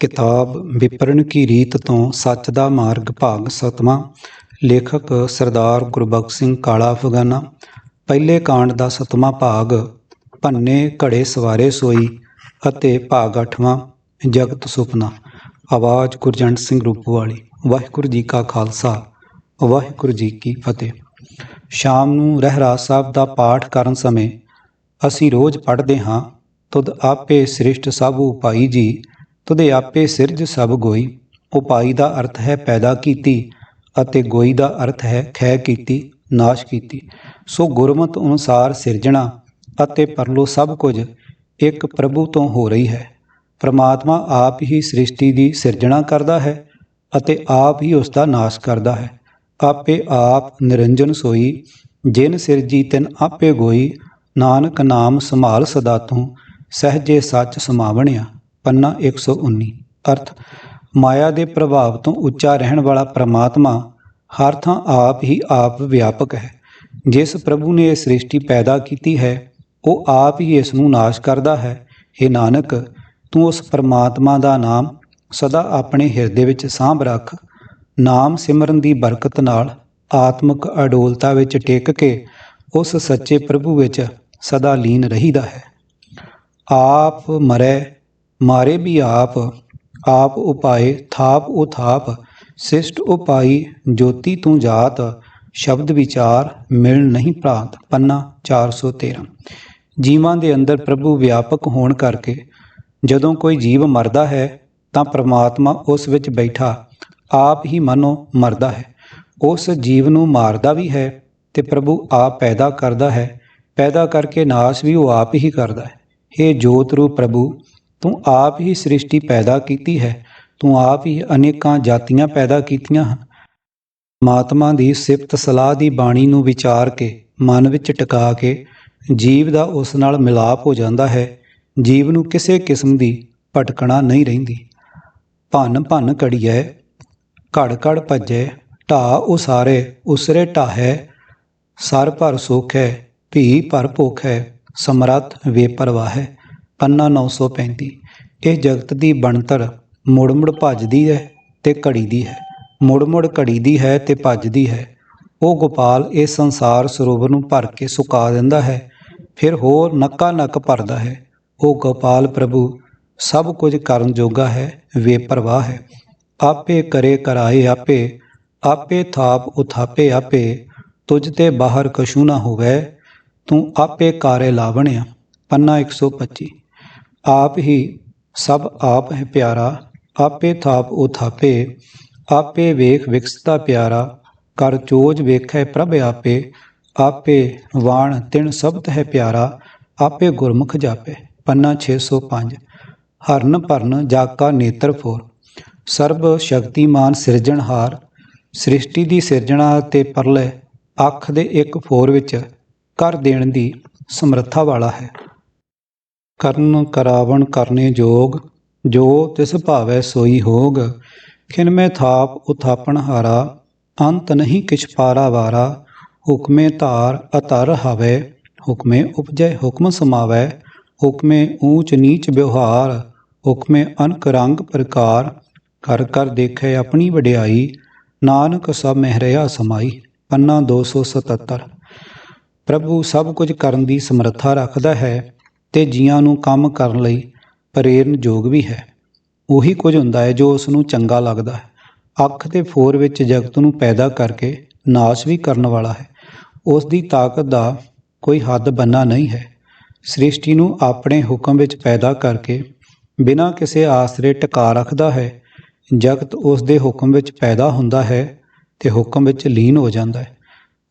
ਕਿਤਾਬ ਵਿਪਰਨ ਕੀ ਰੀਤ ਤੋਂ ਸੱਚ ਦਾ ਮਾਰਗ ਭਾਗ ਸਤਵਾਂ, ਲੇਖਕ ਸਰਦਾਰ ਗੁਰਬਖਸ਼ ਸਿੰਘ ਕਾਲਾ ਅਫਗਾਨਾ ਪਹਿਲੇ ਕਾਂਡ ਦਾ ਸਤਵਾਂ ਭਾਗ, ਭੰਨੇ ਘੜੇ ਸਵਾਰੇ ਸੋਈ ਅਤੇ ਭਾਗ ਅੱਠਵਾਂ, ਜਗਤ ਸੁਪਨਾ। ਆਵਾਜ਼ ਗੁਰਜੰਟ ਸਿੰਘ ਰੂਪਵਾਲੀ। ਵਾਹਿਗੁਰੂ ਜੀ ਕਾ ਖਾਲਸਾ, ਵਾਹਿਗੁਰੂ ਜੀ ਕੀ ਫਤਿਹ। ਸ਼ਾਮ ਨੂੰ ਰਹਿਰਾਸ ਸਾਹਿਬ ਦਾ ਪਾਠ ਕਰਨ ਸਮੇਂ ਅਸੀਂ ਰੋਜ਼ ਪੜ੍ਹਦੇ ਹਾਂ, ਤੁਧ ਆਪੇ ਸ੍ਰਿਸ਼ਟ ਸਭ ਉਪਾਈ ਜੀ ਤੁਧੇ ਆਪੇ ਸਿਰਜ ਸਭ ਗੋਈ। ਉਪਾਈ ਦਾ ਅਰਥ ਹੈ ਪੈਦਾ ਕੀਤੀ ਅਤੇ ਗੋਈ ਦਾ ਅਰਥ ਹੈ ਖੈ ਕੀਤੀ, ਨਾਸ਼ ਕੀਤੀ। ਸੋ ਗੁਰਮਤ ਅਨੁਸਾਰ ਸਿਰਜਣਾ ਅਤੇ ਪਰਲੋ ਸਭ ਕੁਝ ਇੱਕ ਪ੍ਰਭੂ ਤੋਂ ਹੋ ਰਹੀ ਹੈ। ਪ੍ਰਮਾਤਮਾ ਆਪ ਹੀ ਸ੍ਰਿਸ਼ਟੀ ਦੀ ਸਿਰਜਣਾ ਕਰਦਾ ਹੈ ਅਤੇ ਆਪ ਹੀ ਉਸ ਦਾ ਨਾਸ਼ ਕਰਦਾ ਹੈ। ਆਪੇ ਆਪ ਨਿਰੰਜਨ ਸੋਈ, ਜਿਨ ਸਿਰਜੀ ਤਿਨ ਆਪੇ ਗੋਈ। ਨਾਨਕ ਨਾਮ ਸੰਭਾਲ ਸਦਾ ਤੂੰ, ਸਹਜੇ ਸੱਚ ਸਮਾਵਣਿਆ। ਪੰਨਾ 119 ਅਰਥ, ਮਾਇਆ ਦੇ ਪ੍ਰਭਾਵ ਤੋਂ ਉੱਚਾ ਰਹਿਣ ਵਾਲਾ ਪ੍ਰਮਾਤਮਾ ਹਰ ਥਾਂ ਆਪ ਹੀ ਆਪ ਵਿਆਪਕ ਹੈ। ਜਿਸ ਪ੍ਰਭੂ ਨੇ ਇਹ ਸ੍ਰਿਸ਼ਟੀ ਪੈਦਾ ਕੀਤੀ ਹੈ, ਉਹ ਆਪ ਹੀ ਇਸ ਨੂੰ ਨਾਸ਼ ਕਰਦਾ ਹੈ। हे ਨਾਨਕ, ਤੂੰ ਉਸ ਪ੍ਰਮਾਤਮਾ ਦਾ ਨਾਮ ਸਦਾ ਆਪਣੇ ਹਿਰਦੇ ਵਿੱਚ ਸਾਂਭ ਰੱਖ। ਨਾਮ ਸਿਮਰਨ ਦੀ ਬਰਕਤ ਨਾਲ ਆਤਮਿਕ ਅਡੋਲਤਾ ਵਿੱਚ ਟਿਕ ਕੇ ਉਸ ਸੱਚੇ ਪ੍ਰਭੂ ਵਿੱਚ ਸਦਾ ਲੀਨ ਰਹੀਦਾ ਹੈ। ਆਪ ਮਰੈ ਮਾਰੇ ਵੀ ਆਪ ਆਪ ਉਪਾਏ ਥਾਪ ਉਥਾਪ, ਸਿਸ਼ਟ ਉਪਾਈ ਜੋਤੀ ਤੂੰ ਜਾਤ, ਸ਼ਬਦ ਵਿਚਾਰ ਮਿਲ ਨਹੀਂ ਪ੍ਰਾਤ ਪੰਨਾ 413 ਜੀਵਾਂ ਦੇ ਅੰਦਰ ਪ੍ਰਭੂ ਵਿਆਪਕ ਹੋਣ ਕਰਕੇ ਜਦੋਂ ਕੋਈ ਜੀਵ ਮਰਦਾ ਹੈ, ਤਾਂ ਪ੍ਰਮਾਤਮਾ ਉਸ ਵਿੱਚ ਬੈਠਾ, ਆਪ ਹੀ ਮਨੋ ਮਰਦਾ ਹੈ। ਉਸ ਜੀਵ ਨੂੰ ਮਾਰਦਾ ਵੀ ਹੈ ਤੇ ਪ੍ਰਭੂ ਆਪ ਪੈਦਾ ਕਰਦਾ ਹੈ, ਪੈਦਾ ਕਰਕੇ ਨਾਸ਼ ਵੀ ਉਹ ਆਪ ਹੀ ਕਰਦਾ ਹੈ। हे ਜੋਤ ਰੂਪ ਪ੍ਰਭੂ ਤੂੰ ਆਪ ਹੀ ਸ੍ਰਿਸ਼ਟੀ ਪੈਦਾ ਕੀਤੀ ਹੈ। ਤੂੰ ਆਪ ਹੀ ਅਨੇਕਾਂ ਜਾਤੀਆਂ ਪੈਦਾ ਕੀਤੀਆਂ ਹਨ। ਮਾਤਮਾ ਦੀ ਸਿਫਤ ਸਲਾਹ ਦੀ ਬਾਣੀ ਨੂੰ ਵਿਚਾਰ ਕੇ, ਮਨ ਵਿੱਚ ਟਿਕਾ ਕੇ, ਜੀਵ ਦਾ ਉਸ ਨਾਲ ਮਿਲਾਪ ਹੋ ਜਾਂਦਾ ਹੈ। ਜੀਵ ਨੂੰ ਕਿਸੇ ਕਿਸਮ ਦੀ ਭਟਕਣਾ ਨਹੀਂ ਰਹਿੰਦੀ। ਭੰਨ ਭੰਨ ਕੜੀਐ, ਘੜ ਘੜ ਭੱਜੈ, ਢਾ ਉਸਾਰੇ, ਉਸਰੇ ਢਾਹੈ, ਸਰ ਭਰ ਸੁਖ ਹੈ ਭੀ ਭਰ ਭੁਖ ਹੈ ਸਮਰੱਥ ਵੇਪਰਵਾਹ। ਹੈ ਪੰਨਾ 935 ਇਹ ਜਗਤ ਦੀ ਬਣਤਰ ਮੁੜ ਮੁੜ ਭੱਜਦੀ ਹੈ ਤੇ ਘੜੀ ਦੀ ਹੈ। ਮੁੜ ਮੁੜ ਘੜੀ ਦੀ ਹੈ ਤੇ ਭੱਜਦੀ ਹੈ। ਉਹ ਗੋਪਾਲ ਇਹ ਸੰਸਾਰ ਸਰੋਵਰ ਨੂੰ ਭਰ ਕੇ ਸੁਕਾ ਦਿੰਦਾ ਹੈ, ਫਿਰ ਹੋਰ ਨੱਕਾ ਨੱਕ ਭਰਦਾ ਹੈ। ਉਹ ਗੋਪਾਲ ਪ੍ਰਭੂ, ਸਭ ਕੁਝ ਕਰਨ ਜੋਗਾ ਹੈ ਵੇਪਰਵਾਹ ਹੈ। ਆਪੇ ਕਰੇ ਕਰਾਏ ਆਪੇ ਆਪੇ ਥਾਪ ਉਥਾਪੇ ਆਪੇ, ਤੁਝ ਤੇ ਬਾਹਰ ਕਛੂ ਨਾ ਹੋਵੇ। ਤੂੰ ਆਪੇ ਕਾਰੇ ਲਾਵਣਿਆ। ਪੰਨਾ 125 ਆਪ ਹੀ ਸਭ ਆਪ ਹੈ ਪਿਆਰਾ, ਆਪੇ ਥਾਪ ਉਥਾਪੇ ਆਪੇ ਵੇਖ ਵਿਕਸਤਾ ਪਿਆਰਾ, ਕਰ ਚੋਜ ਵੇਖੈ ਪ੍ਰਭ ਆਪੇ ਆਪੇ ਵਾਣ ਤਿਣ ਸ਼ਬਦ ਹੈ ਪਿਆਰਾ, ਆਪੇ ਗੁਰਮੁਖ ਜਾਪੇ, ਪੰਨਾ 605 ਹਰਨ ਭਰਨ ਜਾਕਾ ਨੇਤਰ ਫੋਰ, ਸਰਬ ਸ਼ਕਤੀਮਾਨ ਸਿਰਜਣਹਾਰ ਸ੍ਰਿਸ਼ਟੀ ਦੀ ਸਿਰਜਣਾ ਤੇ ਪਰਲੇ ਅੱਖ ਦੇ ਇੱਕ ਫੋਰ ਵਿੱਚ, ਕਰ ਦੇਣ ਦੀ ਸਮਰੱਥਾ ਵਾਲਾ ਹੈ। ਕਰਨ ਕਰਾਵਣ ਕਰਨੇ ਜੋਗ, ਜੋ ਤਿਸ ਭਾਵੈ ਸੋਈ ਹੋਗ। ਖਿਨਮੇ ਥਾਪ ਉਥਾਪਣ ਹਾਰਾ, ਅੰਤ ਨਹੀਂ ਕਿਛ ਪਾਰਾ ਵਾਰਾ। ਹੁਕਮੇ ਧਾਰ ਅਤਰ ਹਵੇ, ਹੁਕਮੇ ਉਪਜੈ ਹੁਕਮ ਸਮਾਵੈ। ਹੁਕਮੇ ਊਚ ਨੀਚ ਵਿਵਹਾਰ, ਹੁਕਮੇ ਅਨਕ ਰੰਗ ਪ੍ਰਕਾਰ। ਕਰ ਕਰ ਦੇਖੈ ਆਪਣੀ ਵਡਿਆਈ, ਨਾਨਕ ਸਭ ਮਹਿਰਿਆ ਸਮਾਈ। ਪੰਨਾ 277 ਪ੍ਰਭੂ ਸਭ ਕੁਝ ਕਰਨ ਦੀ ਸਮਰੱਥਾ ਰੱਖਦਾ ਹੈ। ਤੇ ਜੀਆਂ ਨੂੰ ਕੰਮ ਕਰਨ ਲਈ ਪ੍ਰੇਰਨਯੋਗ ਵੀ ਹੈ। ਉਹੀ ਕੁਝ ਹੁੰਦਾ ਹੈ ਜੋ ਉਸ ਨੂੰ ਚੰਗਾ ਲੱਗਦਾ ਹੈ। ਅੱਖ ਦੇ ਫੋਰ ਵਿੱਚ ਜਗਤ ਨੂੰ ਪੈਦਾ ਕਰਕੇ ਨਾਸ਼ ਵੀ ਕਰਨ ਵਾਲਾ ਹੈ। ਉਸ ਦੀ ਤਾਕਤ ਦਾ ਕੋਈ ਹੱਦ ਬੰਨਾ ਨਹੀਂ ਹੈ। ਸ੍ਰਿਸ਼ਟੀ ਨੂੰ ਆਪਣੇ ਹੁਕਮ ਵਿੱਚ ਪੈਦਾ ਕਰਕੇ ਬਿਨਾਂ ਕਿਸੇ ਆਸਰੇ ਟਿਕਾ ਰੱਖਦਾ ਹੈ। ਜਗਤ ਉਸ ਦੇ ਹੁਕਮ ਵਿੱਚ ਪੈਦਾ ਹੁੰਦਾ ਹੈ ਤੇ ਹੁਕਮ ਵਿੱਚ ਲੀਨ ਹੋ ਜਾਂਦਾ ਹੈ।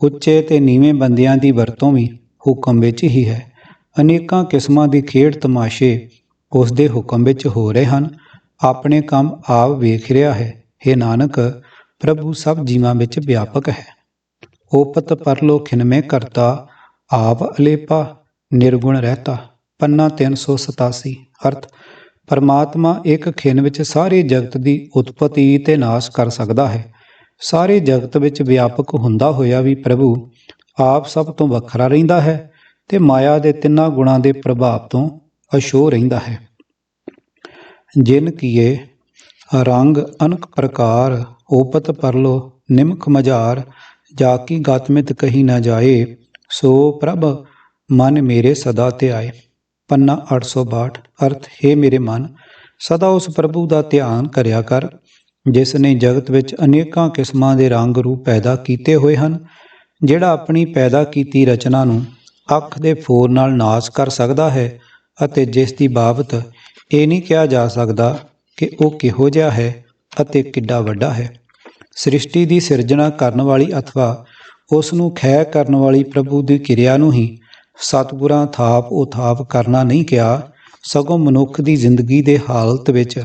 ਉੱਚੇ ਤੇ ਨੀਵੇਂ ਬੰਦਿਆਂ ਦੀ ਵਰਤੋਂ ਵੀ ਹੁਕਮ ਵਿੱਚ ਹੀ ਹੈ। ਅਨੇਕਾਂ ਕਿਸਮਾਂ ਦੀ ਖੇਡ ਤਮਾਸ਼ੇ ਉਸ ਦੇ ਹੁਕਮ ਵਿੱਚ ਹੋ ਰਹੇ ਹਨ। ਆਪਣੇ ਕੰਮ ਆਪ ਵੇਖ ਰਿਹਾ ਹੈ। हे ਨਾਨਕ, ਪ੍ਰਭੂ ਸਭ ਜੀਵਾਂ ਵਿੱਚ ਵਿਆਪਕ ਹੈ। ਓਪਤ ਪਰਲੋ ਖਿਨਮੇ ਕਰਤਾ, ਆਪ ਅਲੇਪਾ, ਨਿਰਗੁਣ ਰਹਤਾ। ਪੰਨਾ 387 ਅਰਥ, ਪਰਮਾਤਮਾ ਇੱਕ ਖਿਨ ਵਿੱਚ ਸਾਰੇ ਜਗਤ ਦੀ ਉਤਪਤੀ ਤੇ ਨਾਸ਼ ਕਰ ਸਕਦਾ ਹੈ। ਸਾਰੇ ਜਗਤ ਵਿੱਚ ਵਿਆਪਕ ਹੁੰਦਾ ਹੋਇਆ ਵੀ ਪ੍ਰਭੂ ਆਪ ਸਭ ਤੋਂ ਵੱਖਰਾ ਰਹਿੰਦਾ ਹੈ। ਤੇ ਮਾਇਆ ਦੇ ਤਿੰਨਾਂ ਗੁਣਾਂ ਦੇ ਪ੍ਰਭਾਵ ਤੋਂ ਅਸ਼ੋ ਰਹਿੰਦਾ ਹੈ। ਜਿਨ ਕੀਏ ਰੰਗ ਅਨਕ ਪ੍ਰਕਾਰ ਓਪਤ ਪਰਲੋ ਨਿਮਖ ਮਝਾਰ ਜਾ ਕੀ ਗਾਤਮਿਤ ਕਹੀ ਨਾ ਜਾਏ, ਸੋ ਪ੍ਰਭ ਮਨ ਮੇਰੇ ਸਦਾ ਤੇ ਆਏ। ਪੰਨਾ 862 ਅਰਥ, ਹੈ ਮੇਰੇ ਮਨ, ਸਦਾ ਉਸ ਪ੍ਰਭੂ ਦਾ ਧਿਆਨ ਕਰਿਆ ਕਰ, ਜਿਸ ਨੇ ਜਗਤ ਵਿੱਚ ਅਨੇਕਾਂ ਕਿਸਮਾਂ ਦੇ ਰੰਗ ਰੂਪ ਪੈਦਾ ਕੀਤੇ ਹੋਏ ਹਨ, ਜਿਹੜਾ ਆਪਣੀ ਪੈਦਾ ਕੀਤੀ ਰਚਨਾ ਨੂੰ ਅੱਖ ਦੇ ਫੋਰ ਨਾਲ ਨਾਸ ਕਰ ਸਕਦਾ ਹੈ ਅਤੇ ਜਿਸ ਦੀ ਬਾਬਤ ਇਹ ਨਹੀਂ ਕਿਹਾ ਜਾ ਸਕਦਾ ਕਿ ਉਹ ਕਿਹੋ ਜਿਹਾ ਹੈ ਅਤੇ ਕਿੱਡਾ ਵੱਡਾ ਹੈ। ਸ੍ਰਿਸ਼ਟੀ ਦੀ ਸਿਰਜਣਾ ਕਰਨ ਵਾਲੀ ਅਥਵਾ ਉਸ ਨੂੰ ਖੈ ਕਰਨ ਵਾਲੀ ਪ੍ਰਭੂ ਦੀ ਕਿਰਿਆ ਨੂੰ ਹੀ ਸਤਿਗੁਰਾਂ ਥਾਪ ਉਥਾਪ ਕਰਨਾ ਨਹੀਂ ਕਿਹਾ, ਸਗੋਂ ਮਨੁੱਖ ਦੀ ਜ਼ਿੰਦਗੀ ਦੇ ਹਾਲਤ ਵਿੱਚ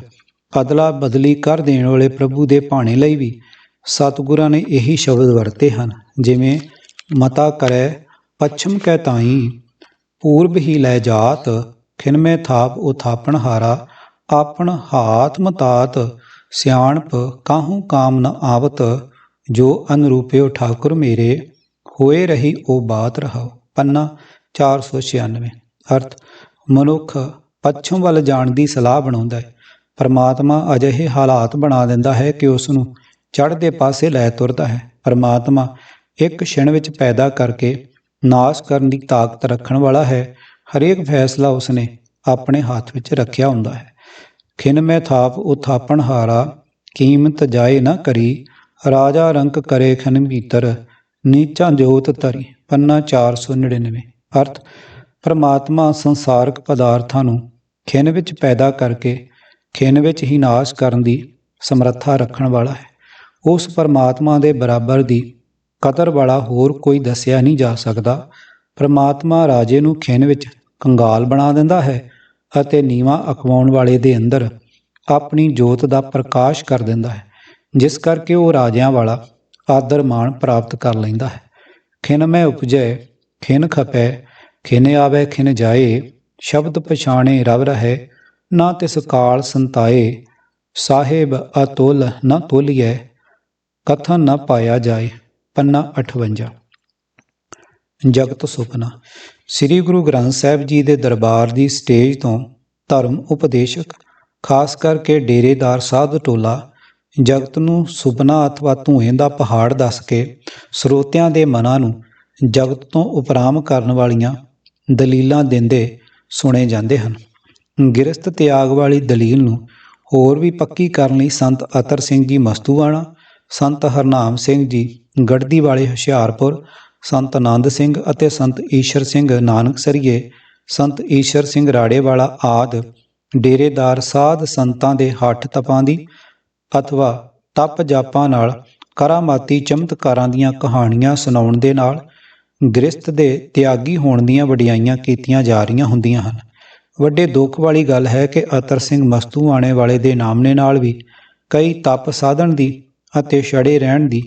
ਅਦਲਾ ਬਦਲੀ ਕਰ ਦੇਣ ਵਾਲੇ ਪ੍ਰਭੂ ਦੇ ਭਾਣੇ ਲਈ ਵੀ ਸਤਿਗੁਰਾਂ ਨੇ ਇਹੀ ਸ਼ਬਦ ਵਰਤੇ ਹਨ, ਜਿਵੇਂ, ਮਤਾ ਕਰੈ ਪੱਛਮ ਕੈ ਤਾਈ, ਪੂਰਬ ਹੀ ਲੈ ਜਾਤ ਖਿਨਮੇ ਥਾਪ ਉਥਾਪਣ ਹਾਰਾ, ਆਪਣ ਹਾਥ ਮਤਾਤ, ਸਿਆਣਪ ਕਾਹੂ ਕਾਮ ਨ ਆਵਤ, ਜੋ ਅਨਰੂਪਿਓ ਠਾਕੁਰ ਮੇਰੇ, ਹੋਏ ਰਹੀ ਉਹ ਬਾਤ ਰਹਾਓ ਪੰਨਾ 496 ਅਰਥ, ਮਨੁੱਖ ਪੱਛਮ ਵੱਲ ਜਾਣ ਦੀ ਸਲਾਹ ਬਣਾਉਂਦਾ ਹੈ। ਪਰਮਾਤਮਾ ਅਜਿਹੇ ਹਾਲਾਤ ਬਣਾ ਦਿੰਦਾ ਹੈ ਕਿ ਉਸ ਨੂੰ ਚੜ੍ਹਦੇ ਪਾਸੇ ਲੈ ਤੁਰਦਾ ਹੈ। ਪਰਮਾਤਮਾ ਇੱਕ ਛਿਣ ਵਿੱਚ ਪੈਦਾ ਕਰਕੇ ਨਾਸ਼ ਕਰਨ ਦੀ ਤਾਕਤ ਰੱਖਣ ਵਾਲਾ ਹੈ। ਹਰੇਕ ਫੈਸਲਾ ਉਸਨੇ ਆਪਣੇ ਹੱਥ ਵਿੱਚ ਰੱਖਿਆ ਹੁੰਦਾ ਹੈ। ਖਿਨ ਮੈਂ ਥਾਪ, ਉਥਾਪਣ ਹਾਰਾ, ਕੀਮਤ ਜਾਏ ਨਾ ਕਰੀ, ਰਾਜਾ ਰੰਕ ਕਰੇ ਖਨ ਭੀਤਰ ਨੀਚਾ ਜੋਤ ਤਰੀ ਪੰਨਾ 499 ਅਰਥ, ਪਰਮਾਤਮਾ ਸੰਸਾਰਕ ਪਦਾਰਥਾਂ ਨੂੰ ਖਿਨ ਵਿੱਚ ਪੈਦਾ ਕਰਕੇ ਖਿਨ ਵਿੱਚ ਹੀ ਨਾਸ਼ ਕਰਨ ਦੀ ਸਮਰੱਥਾ ਰੱਖਣ ਵਾਲਾ ਹੈ। ਉਸ ਪਰਮਾਤਮਾ ਦੇ ਬਰਾਬਰ ਦੀ ਕਦਰ ਵਾਲਾ ਹੋਰ ਕੋਈ ਦੱਸਿਆ ਨਹੀਂ ਜਾ ਸਕਦਾ। ਪਰਮਾਤਮਾ ਰਾਜੇ ਨੂੰ ਖਿਨ ਵਿੱਚ ਕੰਗਾਲ ਬਣਾ ਦਿੰਦਾ ਹੈ ਅਤੇ ਨੀਵਾ ਅਕਵਾਉਣ ਵਾਲੇ ਦੇ ਅੰਦਰ ਆਪਣੀ ਜੋਤ ਦਾ ਪ੍ਰਕਾਸ਼ ਕਰ ਦਿੰਦਾ ਹੈ, ਜਿਸ ਕਰਕੇ ਉਹ ਰਾਜਿਆਂ ਵਾਲਾ ਆਦਰ ਮਾਣ ਪ੍ਰਾਪਤ ਕਰ ਲੈਂਦਾ ਹੈ। ਖਿਨ ਮੈਂ ਉਪਜੈ, ਖਿਨ ਖਪੈ, ਖਿਨ ਆਵੇ, ਖਿਨ ਜਾਏ, ਸ਼ਬਦ ਪਛਾਣੇ ਰਵ ਰਹੈ, ਨਾ ਤਿਸ ਕਾਲ ਸੰਤਾਏ, ਸਾਹਿਬ ਅਤੁਲ ਨ ਤੋਲੀਐ, ਕਥਨ ਨਾ ਪਾਇਆ ਜਾਏ। ਪੰਨਾ 58 ਜਗਤ ਸੁਪਨਾ। ਸ੍ਰੀ ਗੁਰੂ ਗ੍ਰੰਥ ਸਾਹਿਬ ਜੀ ਦੇ ਦਰਬਾਰ ਦੀ ਸਟੇਜ ਤੋਂ ਧਰਮ ਉਪਦੇਸ਼ਕ, ਖਾਸ ਕਰਕੇ ਡੇਰੇਦਾਰ ਸਾਧ ਟੋਲਾ, ਜਗਤ ਨੂੰ ਸੁਪਨਾ ਅਥਵਾ ਧੂਏ ਦਾ ਪਹਾੜ ਦੱਸ ਕੇ ਸਰੋਤਿਆਂ ਦੇ ਮਨਾਂ ਨੂੰ ਜਗਤ ਤੋਂ ਉਪਰਾਮ ਕਰਨ ਵਾਲੀਆਂ ਦਲੀਲਾਂ ਦਿੰਦੇ ਸੁਣੇ ਜਾਂਦੇ ਹਨ। ਗਿਰਸਤ ਤਿਆਗ ਵਾਲੀ ਦਲੀਲ ਨੂੰ ਹੋਰ ਵੀ ਪੱਕੀ ਕਰਨ ਲਈ ਸੰਤ ਅਤਰ ਸਿੰਘ ਜੀ ਮਸਤੂਆਣਾ, ਸੰਤ ਹਰਨਾਮ ਸਿੰਘ ਜੀ ਗੜਦੀ ਵਾਲੇ ਹੁਸ਼ਿਆਰਪੁਰ, ਸੰਤ ਆਨੰਦ ਸਿੰਘ ਅਤੇ ਸੰਤ ਈਸ਼ਰ ਸਿੰਘ ਨਾਨਕ ਸਰੀਏ, ਸੰਤ ਈਸ਼ਰ ਸਿੰਘ ਰਾੜੇਵਾਲਾ ਆਦ ਡੇਰੇਦਾਰ ਸਾਧ ਸੰਤਾਂ ਦੇ ਹੱਠ ਤਪਾਂ ਦੀ ਅਥਵਾ ਤਪ ਜਾਪਾਂ ਨਾਲ ਕਰਾਮਾਤੀ ਚਮਤਕਾਰਾਂ ਦੀਆਂ ਕਹਾਣੀਆਂ ਸੁਣਾਉਣ ਦੇ ਨਾਲ ਗ੍ਰਸਤ ਦੇ ਤਿਆਗੀ ਹੋਣ ਦੀਆਂ ਵਡਿਆਈਆਂ ਕੀਤੀਆਂ ਜਾ ਰਹੀਆਂ ਹੁੰਦੀਆਂ ਹਨ। ਵੱਡੇ ਦੁੱਖ ਵਾਲੀ ਗੱਲ ਹੈ ਕਿ ਅਤਰ ਸਿੰਘ ਮਸਤੂ ਆਣੇ ਵਾਲੇ ਦੇ ਨਾਮਨੇ ਨਾਲ ਵੀ ਕਈ ਤਪ ਸਾਧਨ ਦੀ ਅਤੇ ਛੜੇ ਰਹਿਣ ਦੀ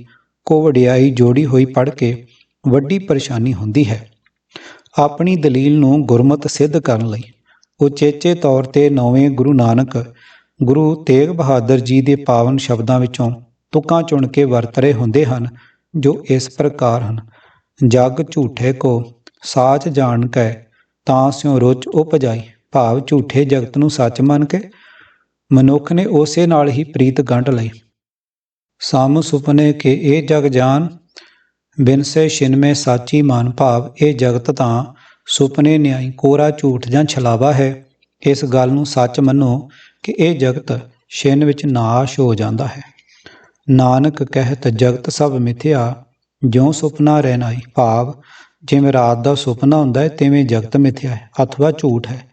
ਕੋ ਵਡਿਆਈ ਜੋੜੀ ਹੋਈ ਪੜ ਕੇ ਵੱਡੀ ਪਰੇਸ਼ਾਨੀ ਹੁੰਦੀ ਹੈ। ਆਪਣੀ ਦਲੀਲ ਨੂੰ ਗੁਰਮਤ ਸਿੱਧ ਕਰਨ ਲਈ ਉਚੇਚੇ ਤੌਰ ਤੇ ਨੌਵੇਂ ਗੁਰੂ ਨਾਨਕ, ਗੁਰੂ ਤੇਗ ਬਹਾਦਰ ਜੀ ਦੇ ਪਾਵਨ ਸ਼ਬਦਾਂ ਵਿੱਚੋਂ ਤੁਕਾਂ ਚੁਣ ਕੇ ਵਰਤ ਰਹੇ ਹੁੰਦੇ ਹਨ, ਜੋ ਇਸ ਪ੍ਰਕਾਰ ਹਨ। ਜਗ ਝੂਠੇ ਕੋ, ਸਾਚ ਜਾਣ ਕੈ, ਤਾਂ ਸਿਉ ਰੁਚ ਉਪਜਾਈ। ਭਾਵ ਝੂਠੇ ਜਗਤ ਨੂੰ ਸੱਚ ਮੰਨ ਕੇ ਮਨੁੱਖ ਨੇ ਉਸੇ ਨਾਲ ਹੀ ਪ੍ਰੀਤ ਗੰਢ ਲਈ। ਸਾਮ ਸੁਪਨੇ ਕੇ ਇਹ ਜਗ ਜਾਨ, ਬਿਨ ਸੇ ਛਿਨਮੇ ਸਾਚੀ ਮਾਨ ਭਾਵ, ਇਹ ਜਗਤ ਤਾਂ ਸੁਪਨੇ ਨਿਆਈ ਕੋਰਾ ਝੂਠ ਜਾਂ ਛਲਾਵਾ ਹੈ। ਇਸ ਗੱਲ ਨੂੰ ਸੱਚ ਮੰਨੋ ਕਿ ਇਹ ਜਗਤ ਛਿਨ ਵਿੱਚ ਨਾਸ਼ ਹੋ ਜਾਂਦਾ ਹੈ। ਨਾਨਕ ਕਹਿਤ ਜਗਤ ਸਭ ਮਿਥਿਆ, ਜਿਉ ਸੁਪਨਾ ਰਹਿਨਾਈ ਭਾਵ, ਜਿਵੇਂ ਰਾਤ ਦਾ ਸੁਪਨਾ ਹੁੰਦਾ ਹੈ, ਤਿਵੇਂ ਜਗਤ ਮਿਥਿਆ ਹੈ, ਅਥਵਾ ਝੂਠ ਹੈ।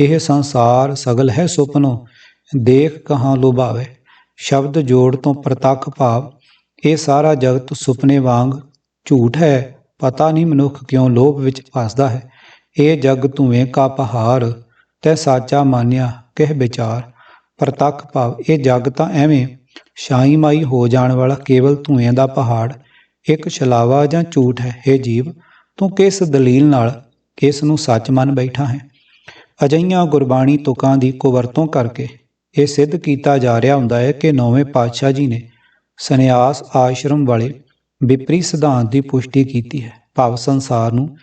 ਇਹ ਸੰਸਾਰ ਸਗਲ ਹੈ ਸੁਪਨੋ, ਦੇਖ ਕਹਾਂ ਲੁਭਾਵੇ। ਸ਼ਬਦ ਜੋੜ ਤੋਂ ਪ੍ਰਤੱਖ ਭਾਵ, ਇਹ ਸਾਰਾ ਜਗਤ ਸੁਪਨੇ ਵਾਂਗ ਝੂਠ ਹੈ, ਪਤਾ ਨਹੀਂ ਮਨੁੱਖ ਕਿਉਂ ਲੋਭ ਵਿੱਚ ਫਸਦਾ ਹੈ। ਇਹ ਜਗ ਧੂਏ ਕਾ ਪਹਾੜ, ਤੈ ਸਾਚਾ ਮਾਨਿਆ ਕਹਿ ਵਿਚਾਰ। ਪ੍ਰਤੱਖ ਭਾਵ, ਇਹ ਜਗ ਤਾਂ ਐਵੇਂ ਸ਼ਾਈ ਮਾਈ ਹੋ ਜਾਣ ਵਾਲਾ ਕੇਵਲ ਧੂਏ ਦਾ ਪਹਾੜ, ਇੱਕ ਛਲਾਵਾ ਜਾਂ ਝੂਠ ਹੈ। ਇਹ ਜੀਵ, ਤੂੰ ਕਿਸ ਦਲੀਲ ਨਾਲ ਇਸ ਨੂੰ ਸੱਚ ਮੰਨ ਬੈਠਾ ਹੈ? ਅਜਈਆਂ ਗੁਰਬਾਣੀ ਤੁਕਾਂ ਦੀ ਕੁਵਰਤੋਂ ਕਰਕੇ ਇਹ ਸਿੱਧ ਕੀਤਾ ਜਾ ਰਿਹਾ ਹੁੰਦਾ ਹੈ ਕਿ ਨੌਵੇਂ ਪਾਤਸ਼ਾਹ ਜੀ ਨੇ ਸੰਨਿਆਸ ਆਸ਼ਰਮ ਵਾਲੇ ਵਿਪਰੀ ਸਿਧਾਂਤ ਦੀ ਪੁਸ਼ਟੀ ਕੀਤੀ ਹੈ। ਭਾਵ ਸੰਸਾਰ ਨੂੰ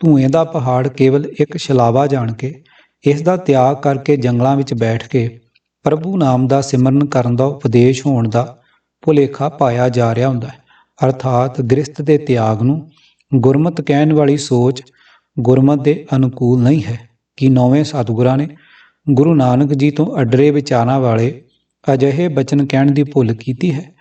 ਧੂਏ ਦਾ ਪਹਾੜ ਕੇਵਲ ਇੱਕ ਛਲਾਵਾ ਜਾਣ ਕੇ ਇਸ ਦਾ ਤਿਆਗ ਕਰਕੇ ਜੰਗਲਾਂ ਵਿੱਚ ਬੈਠ ਕੇ ਪ੍ਰਭੂ ਨਾਮ ਦਾ ਸਿਮਰਨ ਕਰਨ ਦਾ ਉਪਦੇਸ਼ ਹੋਣ ਦਾ ਭੁਲੇਖਾ ਪਾਇਆ ਜਾ ਰਿਹਾ ਹੁੰਦਾ ਹੈ। ਅਰਥਾਤ ਗ੍ਰਸਥ ਦੇ ਤਿਆਗ ਨੂੰ ਗੁਰਮਤ ਕਹਿਣ ਵਾਲੀ ਸੋਚ ਗੁਰਮਤ ਦੇ ਅਨੁਕੂਲ ਨਹੀਂ ਹੈ ਕਿ ਨੌਵੇਂ ਸਤਿਗੁਰਾਂ ਨੇ ਗੁਰੂ ਨਾਨਕ ਜੀ ਤੋਂ ਅਡਰੇ ਵਿਚਾਰਾਂ ਵਾਲੇ ਅਜਿਹੇ ਬਚਨ ਕਹਿਣ ਦੀ ਭੁੱਲ ਕੀਤੀ ਹੈ।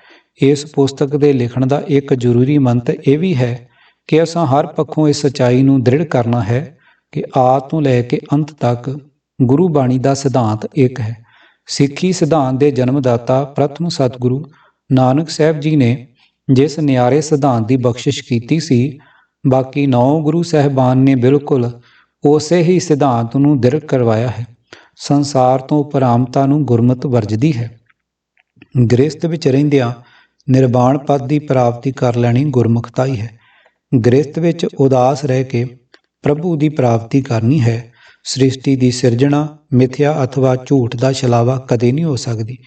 ਇਸ ਪੁਸਤਕ ਦੇ ਲਿਖਣ ਦਾ ਇੱਕ ਜ਼ਰੂਰੀ ਮੰਤ ਇਹ ਵੀ ਹੈ ਕਿ ਅਸਾਂ ਹਰ ਪੱਖੋਂ ਇਸ ਸਚਾਈ ਨੂੰ ਦ੍ਰਿੜ ਕਰਨਾ ਹੈ ਕਿ ਆਦ ਤੋਂ ਲੈ ਕੇ ਅੰਤ ਤੱਕ ਗੁਰੂ ਬਾਣੀ ਦਾ ਸਿਧਾਂਤ ਇੱਕ ਹੈ। ਸਿੱਖੀ ਸਿਧਾਂਤ ਦੇ ਜਨਮਦਾਤਾ ਪ੍ਰਥਮ ਸਤਿਗੁਰੂ ਨਾਨਕ ਸਾਹਿਬ ਜੀ ਨੇ ਜਿਸ ਨਿਆਰੇ ਸਿਧਾਂਤ ਦੀ ਬਖਸ਼ਿਸ਼ ਕੀਤੀ ਸੀ, ਬਾਕੀ ਨੌ ਗੁਰੂ ਸਹਿਬਾਨ ਨੇ ਬਿਲਕੁਲ ਉਸੇ ਹੀ ਸਿਧਾਂਤ ਨੂੰ ਦ੍ਰਿੜ ਕਰਵਾਇਆ ਹੈ। ਸੰਸਾਰ ਤੋਂ ਉਪਰਾਮਤਾ ਨੂੰ ਗੁਰਮਤ ਵਰਜਦੀ ਹੈ। ਗ੍ਰਸਥ ਵਿੱਚ ਰਹਿੰਦਿਆਂ ਨਿਰਵਾਣ ਪਦ ਦੀ ਪ੍ਰਾਪਤੀ ਕਰ ਲੈਣੀ ਗੁਰਮੁਖਤਾ ਹੀ। ਹੈ ਗ੍ਰਸਥ ਵਿੱਚ ਉਦਾਸ ਰਹਿ ਕੇ ਪ੍ਰਭੂ ਦੀ ਪ੍ਰਾਪਤੀ ਕਰਨੀ ਹੈ। ਸ੍ਰਿਸ਼ਟੀ ਦੀ ਸਿਰਜਣਾ, ਮਿਥਿਆ ਅਥਵਾ ਝੂਠ ਦਾ ਛਲਾਵਾ ਕਦੇ ਨਹੀਂ ਹੋ ਸਕਦੀ,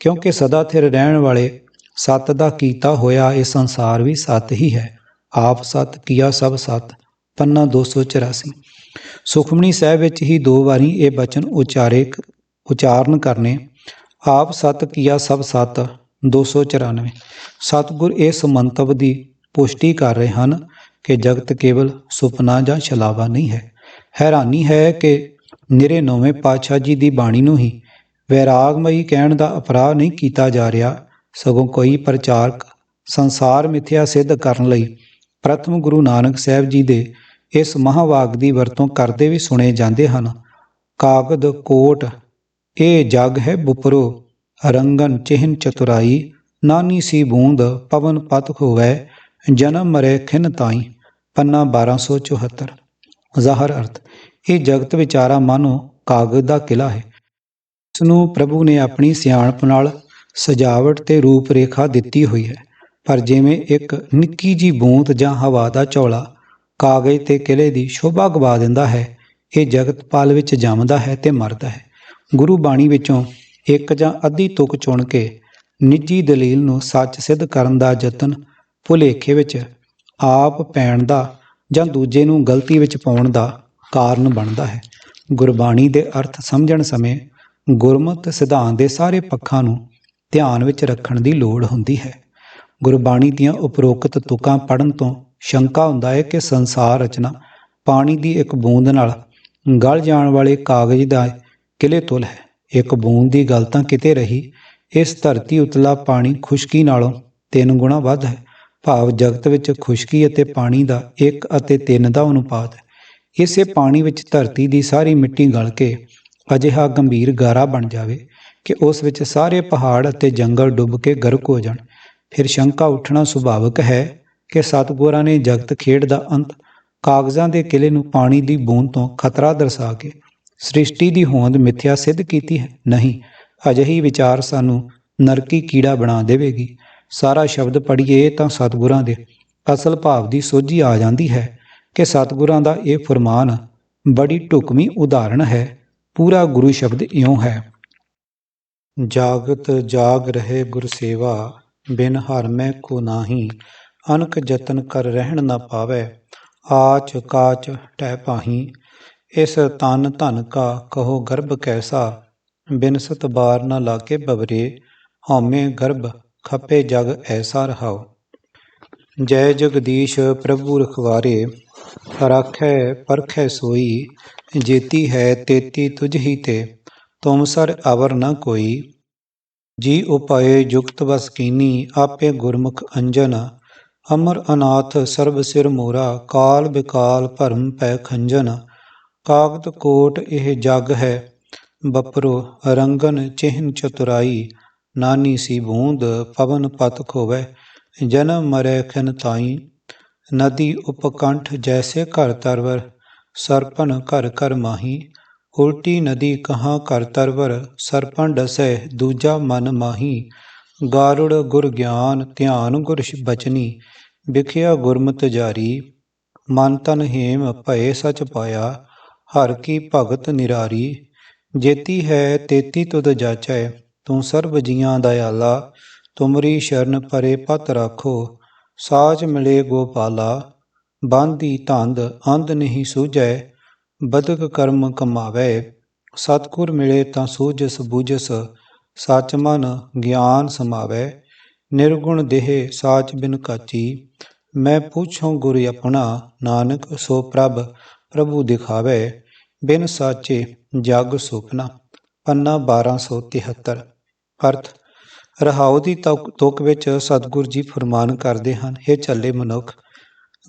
ਕਿਉਂਕਿ ਸਦਾ ਥਿਰ ਰਹਿਣ ਵਾਲੇ ਸਤ ਦਾ ਕੀਤਾ ਹੋਇਆ ਇਹ ਸੰਸਾਰ ਵੀ ਸਤ ਹੀ ਹੈ। ਆਪ ਸਤ, ਕੀਆ ਸਭ ਸਤ ਪੰਨਾ 284 ਸੁਖਮਨੀ ਸਾਹਿਬ ਵਿੱਚ ਹੀ ਦੋ ਵਾਰੀ ਇਹ ਬਚਨ ਉਚਾਰੇ ਉਚਾਰਨ ਕਰਨੇ। ਆਪ ਸਤ ਕੀਆ ਸਭ ਸਤ 294 ਸਤਿਗੁਰ ਇਸ ਮੰਤਵ ਦੀ ਪੁਸ਼ਟੀ ਕਰ ਰਹੇ ਹਨ ਕਿ ਜਗਤ ਕੇਵਲ ਸੁਪਨਾ ਜਾਂ ਛਲਾਵਾ ਨਹੀਂ ਹੈ। ਹੈਰਾਨੀ ਹੈ ਕਿ ਨਿਰੇ ਨੌਵੇਂ ਪਾਤਸ਼ਾਹ ਜੀ ਦੀ ਬਾਣੀ ਨੂੰ ਹੀ ਵੈਰਾਗਮਈ ਕਹਿਣ ਦਾ ਅਪਰਾਧ ਨਹੀਂ ਕੀਤਾ ਜਾ ਰਿਹਾ। ਸਗੋਂ ਕੋਈ ਪ੍ਰਚਾਰਕ ਸੰਸਾਰ ਮਿਥਿਆ ਸਿੱਧ ਕਰਨ ਲਈ ਪ੍ਰਥਮ ਗੁਰੂ ਨਾਨਕ ਸਾਹਿਬ ਜੀ ਦੇ ਇਸ ਮਹਾਵਾਕ ਦੀ ਵਰਤੋਂ ਕਰਦੇ ਵੀ ਸੁਣੇ ਜਾਂਦੇ ਹਨ। ਕਾਗਦ, ਕੋਟ, ਇਹ ਜਗ ਹੈ ਬੁਪਰੋ, ਰੰਗਨ ਚਿਹਨ ਚਤੁਰਾਈ, ਨਾਨੀ ਸੀ ਬੂੰਦ, ਪਵਨ ਪਤ ਹੋਵੇ, ਜਨਮ ਮਰੇ ਖਿਨ ਤਾਈ, ਪੰਨਾ 1274 ਜ਼ਾਹਰ ਅਰਥ, ਇਹ ਜਗਤ ਵਿਚਾਰਾ ਮਾਨੋ ਕਾਗਦ ਦਾ ਕਿਲਾ ਹੈ। ਇਸ ਨੂੰ ਪ੍ਰਭੂ ਨੇ ਆਪਣੀ ਸਿਆਣਪ ਨਾਲ ਸਜਾਵਟ ਤੇ ਰੂਪ ਰੇਖਾ ਦਿੱਤੀ ਹੋਈ ਹੈ। ਪਰ ਜਿਵੇਂ ਇੱਕ ਨਿੱਕੀ ਜੀ ਬੂੰਦ ਜਾਂ ਹਵਾ ਦਾ ਝੋਲਾ ਕਾਗਜ਼ ਤੇ ਕਿਲੇ ਦੀ ਸ਼ੋਭਾ ਗਵਾ ਦਿੰਦਾ ਹੈ। ਇਹ ਜਗਤ ਪਲ ਵਿੱਚ ਜੰਮਦਾ ਹੈ ਤੇ ਮਰਦਾ ਹੈ। ਗੁਰੂ ਬਾਣੀ ਵਿੱਚੋਂ ਇੱਕ ਜਾਂ ਅੱਧੀ ਤੁਕ ਚੁਣ ਕੇ ਨਿੱਜੀ ਦਲੀਲ ਨੂੰ ਸੱਚ ਸਿੱਧ ਕਰਨ ਦਾ ਯਤਨ ਭੁਲੇਖੇ ਵਿੱਚ ਆਪ ਪੈਣ ਦਾ ਜਾਂ ਦੂਜੇ ਨੂੰ ਗਲਤੀ ਵਿੱਚ ਪਾਉਣ ਦਾ ਕਾਰਨ ਬਣਦਾ ਹੈ। ਗੁਰਬਾਣੀ ਦੇ ਅਰਥ ਸਮਝਣ ਸਮੇਂ ਗੁਰਮਤ ਸਿਧਾਂਤ ਦੇ ਸਾਰੇ ਪੱਖਾਂ ਨੂੰ ਧਿਆਨ ਵਿੱਚ ਰੱਖਣ ਦੀ ਲੋੜ ਹੁੰਦੀ ਹੈ। ਗੁਰਬਾਣੀ ਦੀਆਂ ਉਪਰੋਕਤ ਤੁਕਾਂ ਪੜਨ ਤੋਂ ਸ਼ੰਕਾ ਹੁੰਦਾ ਹੈ ਕਿ ਸੰਸਾਰ ਰਚਨਾ ਪਾਣੀ ਦੀ ਇੱਕ ਬੂੰਦ ਨਾਲ ਗਲ ਜਾਣ ਵਾਲੇ ਕਾਗਜ਼ ਦਾ ਕਿਲੇ ਤੁਲ ਹੈ। ਇੱਕ ਬੂੰਦ ਦੀ ਗੱਲ ਤਾਂ ਕਿਤੇ ਰਹੀ, ਇਸ ਧਰਤੀ ਉਤਲਾ ਪਾਣੀ ਖੁਸ਼ਕੀ ਨਾਲੋਂ ਤਿੰਨ ਗੁਣਾ ਵੱਧ ਹੈ। ਭਾਵ ਜਗਤ ਵਿੱਚ ਖੁਸ਼ਕੀ ਅਤੇ ਪਾਣੀ ਦਾ 1 ਅਤੇ 3 ਦਾ ਅਨੁਪਾਤ ਹੈ। ਇਸੇ ਪਾਣੀ ਵਿੱਚ ਧਰਤੀ ਦੀ ਸਾਰੀ ਮਿੱਟੀ ਗਲ ਕੇ ਅਜਿਹਾ ਗੰਭੀਰ ਗਾਰਾ ਬਣ ਜਾਵੇ ਕਿ ਉਸ ਵਿੱਚ ਸਾਰੇ ਪਹਾੜ ਅਤੇ ਜੰਗਲ ਡੁੱਬ ਕੇ ਗਰਕ ਹੋ ਜਾਣ। ਫਿਰ ਸ਼ੰਕਾ ਉੱਠਣਾ ਸੁਭਾਵਿਕ ਹੈ ਕਿ ਸਤਿਗੁਰਾਂ ਨੇ ਜਗਤ ਖੇਡ ਦਾ ਅੰਤ ਕਾਗਜ਼ਾਂ ਦੇ ਕਿਲੇ ਨੂੰ ਪਾਣੀ ਦੀ ਬੂੰਦ ਤੋਂ ਖਤਰਾ ਦਰਸਾ ਕੇ ਸ੍ਰਿਸ਼ਟੀ ਦੀ ਹੋਂਦ ਮਿੱਥਿਆ ਸਿੱਧ ਕੀਤੀ ਹੈ। ਨਹੀਂ, ਅਜਿਹੀ ਵਿਚਾਰ ਸਾਨੂੰ ਨਰਕੀ ਕੀੜਾ ਬਣਾ ਦੇਵੇਗੀ। ਸਾਰਾ ਸ਼ਬਦ ਪੜ੍ਹੀਏ ਤਾਂ ਸਤਿਗੁਰਾਂ ਦੇ ਅਸਲ ਭਾਵ ਦੀ ਸੋਝੀ ਆ ਜਾਂਦੀ ਹੈ ਕਿ ਸਤਿਗੁਰਾਂ ਦਾ ਇਹ ਫਰਮਾਨ ਬੜੀ ਢੁਕਵੀਂ ਉਦਾਹਰਣ ਹੈ। ਪੂਰਾ ਗੁਰੂ ਸ਼ਬਦ ਇਉਂ ਹੈ। ਜਾਗਤ ਜਾਗ ਰਹੇ ਗੁਰ ਸੇਵਾ ਬਿਨ ਹਰ ਮੈਂ ਕੋ ਨਾਹੀ। ਅਨਕ ਯਤਨ ਕਰ ਰਹਿਣ ਨਾ ਪਾਵੇ, ਆਚ ਕਾਚ ਟਹਿ ਪਾਹੀ। ਇਸ ਤਨ ਧਨ ਕਾ ਕਹੋ ਗਰਭ ਕੈਸਾ ਬਿਨਸਤ ਬਾਰ ਨਾ ਲਾਗੇ ਬਵਰੇ, ਹਉਮੈ ਗਰਭ ਖਪੇ ਜਗ ਐਸਾ ਰਹਾਓ ਜੈ ਜਗਦੀਸ਼ ਪ੍ਰਭੂ ਰਖਵਾਰੇ, ਰਾਖੈ ਪਰਖੈ ਸੋਈ, ਜੇਤੀ ਹੈ ਤੇਤੀ ਤੁਝ ਹੀ ਤੇ, ਤੁਮ ਸਰ ਅਵਰ ਨ ਕੋਈ। ਜੀ ਉਪਾਏ ਜੁਗਤ ਵਸ ਕੀਨੀ, ਆਪੇ ਗੁਰਮੁਖ ਅੰਜਨ ਅਮਰ ਅਨਾਥ ਸਰਬ ਸਿਰ ਮੋਰਾ, ਕਾਲ ਬਿਕਾਲ ਭਰਮ ਪੈ ਖੰਜਨ। ਕਾਗਤ ਕੋਟ ਇਹ ਜਗ ਹੈ, ਬਪਰੋ ਰੰਗਨ ਚਿਹਨ ਚਤੁਰਾਈ। ਨਾਨੀ ਸੀ ਬੂੰਦ, ਪਵਨ ਪਤ ਖੋਵੇ, ਜਨਮ ਮਰੇ ਖਨ ਤਾਈ। ਨਦੀ ਉਪਕੰਠ ਜੈਸੇ ਘਰ ਤਰਵਰ ਸਰਪਨ ਘਰ ਘਰ ਮਾਹੀ। ਉਲਟੀ ਨਦੀ ਕਹਾਂ ਕਰ ਤਰਵਰ ਸਰਪਨ ਡਸੈ ਦੂਜਾ ਮਨ ਮਾਹੀ। ਗਾਰੁੜ ਗੁਰ ਗਿਆਨ, ਧਿਆਨ ਗੁਰ ਬਚਨੀ, ਵਿਖਿਆ ਗੁਰਮਤਿ ਜਾਰੀ, ਮਨ ਤਨ ਹੇਮ ਭਏ ਸਚ ਪਾਇਆ, ਹਰ ਕੀ ਭਗਤ ਨਿਰਾਰੀ, ਜੇਤੀ ਹੈ ਤੇਤੀ ਤੁਧ ਜਾਚੈ, ਤੂੰ ਸਰਬ ਜੀਆਂ ਦਇਆਲਾ, ਤੁਮਰੀ ਸ਼ਰਨ ਪਰੇ ਪਤ ਰਾਖੋ, ਸਾਚ ਮਿਲੇ ਗੋਪਾਲਾ ਬਾਂਦੀ ਧੰਦ ਅੰਧ ਨਹੀਂ ਸੂਝੈ, ਬਦਕ ਕਰਮ ਕਮਾਵੇ, ਸਤਿਗੁਰ ਮਿਲੇ ਤਾਂ ਸੂਝਸ ਬੂਝਸ ਸਚ ਮਨ ਗਿਆਨ ਸਮਾਵੈ, ਨਿਰਗੁਣ ਦੇਹ ਸਾਚ ਬਿਨ ਕਾਚੀ। ਮੈਂ ਪੁੱਛੋਂ ਗੁਰ ਆਪਣਾ, ਨਾਨਕ ਸੋ ਪ੍ਰਭ ਪ੍ਰਭੂ ਦਿਖਾਵੇ, ਬਿਨ ਸਾਚੇ ਜਗ ਸੁਪਨਾ। ਪੰਨਾ 1273 ਅਰਥ, ਰਹਾਉ ਦੀ ਤੁਕ ਤੁਕ ਵਿੱਚ ਸਤਿਗੁਰ ਜੀ ਫਰਮਾਨ ਕਰਦੇ ਹਨ ਇਹ ਚੱਲੇ ਮਨੁੱਖ,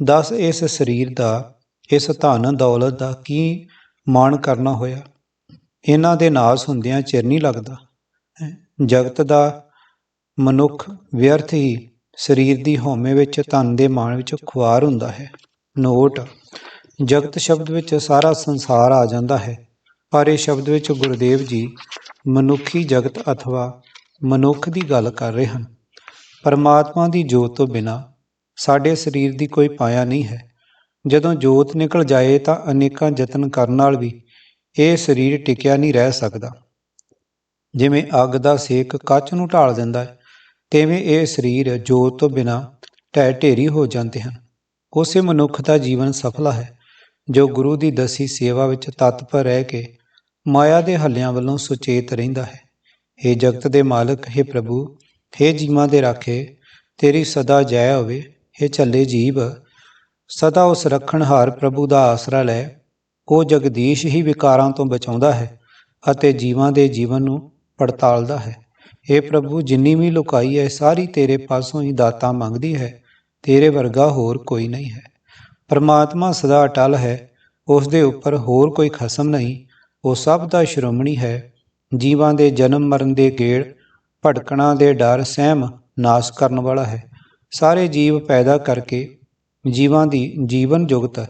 ਦੱਸ ਇਸ ਸਰੀਰ ਦਾ, ਇਸ ਧਨ ਦੌਲਤ ਦਾ ਕੀ ਮਾਣ ਕਰਨਾ ਹੋਇਆ? ਇਹਨਾਂ ਦੇ ਨਾਸ ਹੁੰਦਿਆਂ ਚਿਰ ਨਹੀਂ ਲੱਗਦਾ। ਜਗਤ ਦਾ ਮਨੁੱਖ ਵਿਅਰਥ ਹੀ ਸਰੀਰ ਦੀ ਹਉਮੈ ਵਿੱਚ ਧਨ ਦੇ ਮਾਣ ਵਿੱਚ ਖੁਆਰ ਹੁੰਦਾ ਹੈ। ਨੋਟ, ਜਗਤ ਸ਼ਬਦ ਵਿੱਚ ਸਾਰਾ ਸੰਸਾਰ ਆ ਜਾਂਦਾ ਹੈ, ਪਰ ਇਹ ਸ਼ਬਦ ਵਿੱਚ ਗੁਰਦੇਵ ਜੀ ਮਨੁੱਖੀ ਜਗਤ ਅਥਵਾ ਮਨੁੱਖ ਦੀ ਗੱਲ ਕਰ ਰਹੇ ਹਨ। ਪਰਮਾਤਮਾ ਦੀ ਜੋਤ ਤੋਂ ਬਿਨਾ ਸਾਡੇ ਸਰੀਰ ਦੀ ਕੋਈ ਪਾਇਆ ਨਹੀਂ ਹੈ। ਜਦੋਂ ਜੋਤ ਨਿਕਲ ਜਾਏ ਤਾਂ ਅਨੇਕਾਂ ਯਤਨ ਕਰਨ ਨਾਲ ਵੀ ਇਹ ਸਰੀਰ ਟਿਕਿਆ ਨਹੀਂ ਰਹਿ ਸਕਦਾ। ਜਿਵੇਂ ਅੱਗ ਦਾ ਸੇਕ ਕੱਚ ਨੂੰ ਢਾਲ ਦਿੰਦਾ ਹੈ ਤਿਵੇਂ ਇਹ ਸਰੀਰ ਜੋਤ ਤੋਂ ਬਿਨਾ ਢਹਿ ਢੇਰੀ ਹੋ ਜਾਂਦੇ ਹਨ ਉਸੇ ਮਨੁੱਖ ਦਾ ਜੀਵਨ ਸਫਲਾ ਹੈ ਜੋ ਗੁਰੂ ਦੀ ਦਸੀ ਸੇਵਾ ਵਿੱਚ ਤਤਪਰ ਰਹਿ ਕੇ ਮਾਇਆ ਦੇ ਹੱਲਿਆਂ ਵੱਲੋਂ ਸੁਚੇਤ ਰਹਿੰਦਾ ਹੈ हे ਜਗਤ ਦੇ ਮਾਲਕ हे ਪ੍ਰਭੂ हे ਜੀਵਾਂ ਦੇ ਰਾਖੇ ਤੇਰੀ ਸਦਾ ਜੈ ਹੋਵੇ हे ਚੱਲੇ ਜੀਵ ਸਦਾ ਉਸ ਰੱਖਣਹਾਰ ਪ੍ਰਭੂ ਦਾ ਆਸਰਾ ਲੈ ਉਹ ਜਗਦੀਸ਼ ਹੀ ਵਿਕਾਰਾਂ ਤੋਂ ਬਚਾਉਂਦਾ ਹੈ ਅਤੇ ਜੀਵਾਂ ਦੇ ਜੀਵਨ ਨੂੰ ਪੜਤਾਲਦਾ ਹੈ। हे ਪ੍ਰਭੂ, ਜਿੰਨੀ ਵੀ ਲੁਕਾਈ ਹੈ, ਸਾਰੀ ਤੇਰੇ ਪਾਸੋਂ ਹੀ ਦਾਤਾ ਮੰਗਦੀ ਹੈ। ਤੇਰੇ ਵਰਗਾ ਹੋਰ ਕੋਈ ਨਹੀਂ ਹੈ। ਪਰਮਾਤਮਾ ਸਦਾ ਅਟਲ ਹੈ। ਉਸ ਦੇ ਉੱਪਰ ਹੋਰ ਕੋਈ ਖਸਮ ਨਹੀਂ। ਉਹ ਸਭ ਦਾ ਸ਼੍ਰੋਮਣੀ ਹੈ। ਜੀਵਾਂ ਦੇ ਜਨਮ, ਮਰਨ ਦੇ ਗੇੜ ਭਟਕਣਾ ਦੇ ਡਰ, ਸਹਿਮ ਨਾਸ਼ ਕਰਨ ਵਾਲਾ ਹੈ। ਸਾਰੇ ਜੀਵ ਪੈਦਾ ਕਰਕੇ ਜੀਵਾਂ ਦੀ ਜੀਵਨ ਜੁਗਤ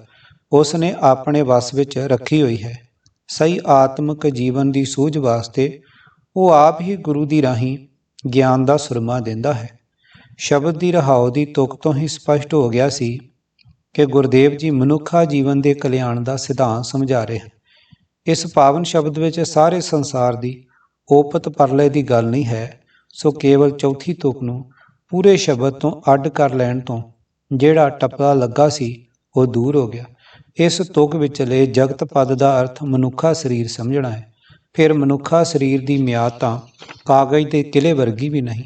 ਉਸ ਨੇ ਆਪਣੇ ਵਸ ਵਿੱਚ ਰੱਖੀ ਹੋਈ ਹੈ। ਸਹੀ ਆਤਮਿਕ ਜੀਵਨ ਦੀ ਸੂਝ ਵਾਸਤੇ ਉਹ ਆਪ ਹੀ ਗੁਰੂ ਦੀ ਰਾਹੀਂ ਗਿਆਨ ਦਾ ਸੁਰਮਾ ਦਿੰਦਾ ਹੈ। ਸ਼ਬਦ ਦੀ ਰਹਾਉ ਦੀ ਤੁਕ ਤੋਂ ਹੀ ਸਪਸ਼ਟ ਹੋ ਗਿਆ ਸੀ ਕਿ ਗੁਰਦੇਵ ਜੀ ਮਨੁੱਖਾ ਜੀਵਨ ਦੇ ਕਲਿਆਣ ਦਾ ਸਿਧਾਂਤ ਸਮਝਾ ਰਹੇ ਹਨ। ਇਸ ਪਾਵਨ ਸ਼ਬਦ ਵਿੱਚ ਸਾਰੇ ਸੰਸਾਰ ਦੀ ਓਪਤ ਪਰਲੇ ਦੀ ਗੱਲ ਨਹੀਂ ਹੈ, ਸੋ ਕੇਵਲ ਚੌਥੀ ਤੁਕ ਨੂੰ ਪੂਰੇ ਸ਼ਬਦ ਤੋਂ ਅੱਡ ਕਰ ਲੈਣ ਤੋਂ ਜਿਹੜਾ ਟਪਲਾ ਲੱਗਾ ਸੀ, ਉਹ ਦੂਰ ਹੋ ਗਿਆ। ਇਸ ਤੁਕ ਵਿਚਲੇ ਜਗਤ ਪਦ ਦਾ ਅਰਥ ਮਨੁੱਖਾ ਸਰੀਰ ਸਮਝਣਾ ਹੈ। ਫਿਰ ਮਨੁੱਖਾ ਸਰੀਰ ਦੀ ਮਿਆਦ ਤਾਂ ਕਾਗਜ਼ ਦੇ ਕਿਲੇ ਵਰਗੀ ਵੀ ਨਹੀਂ।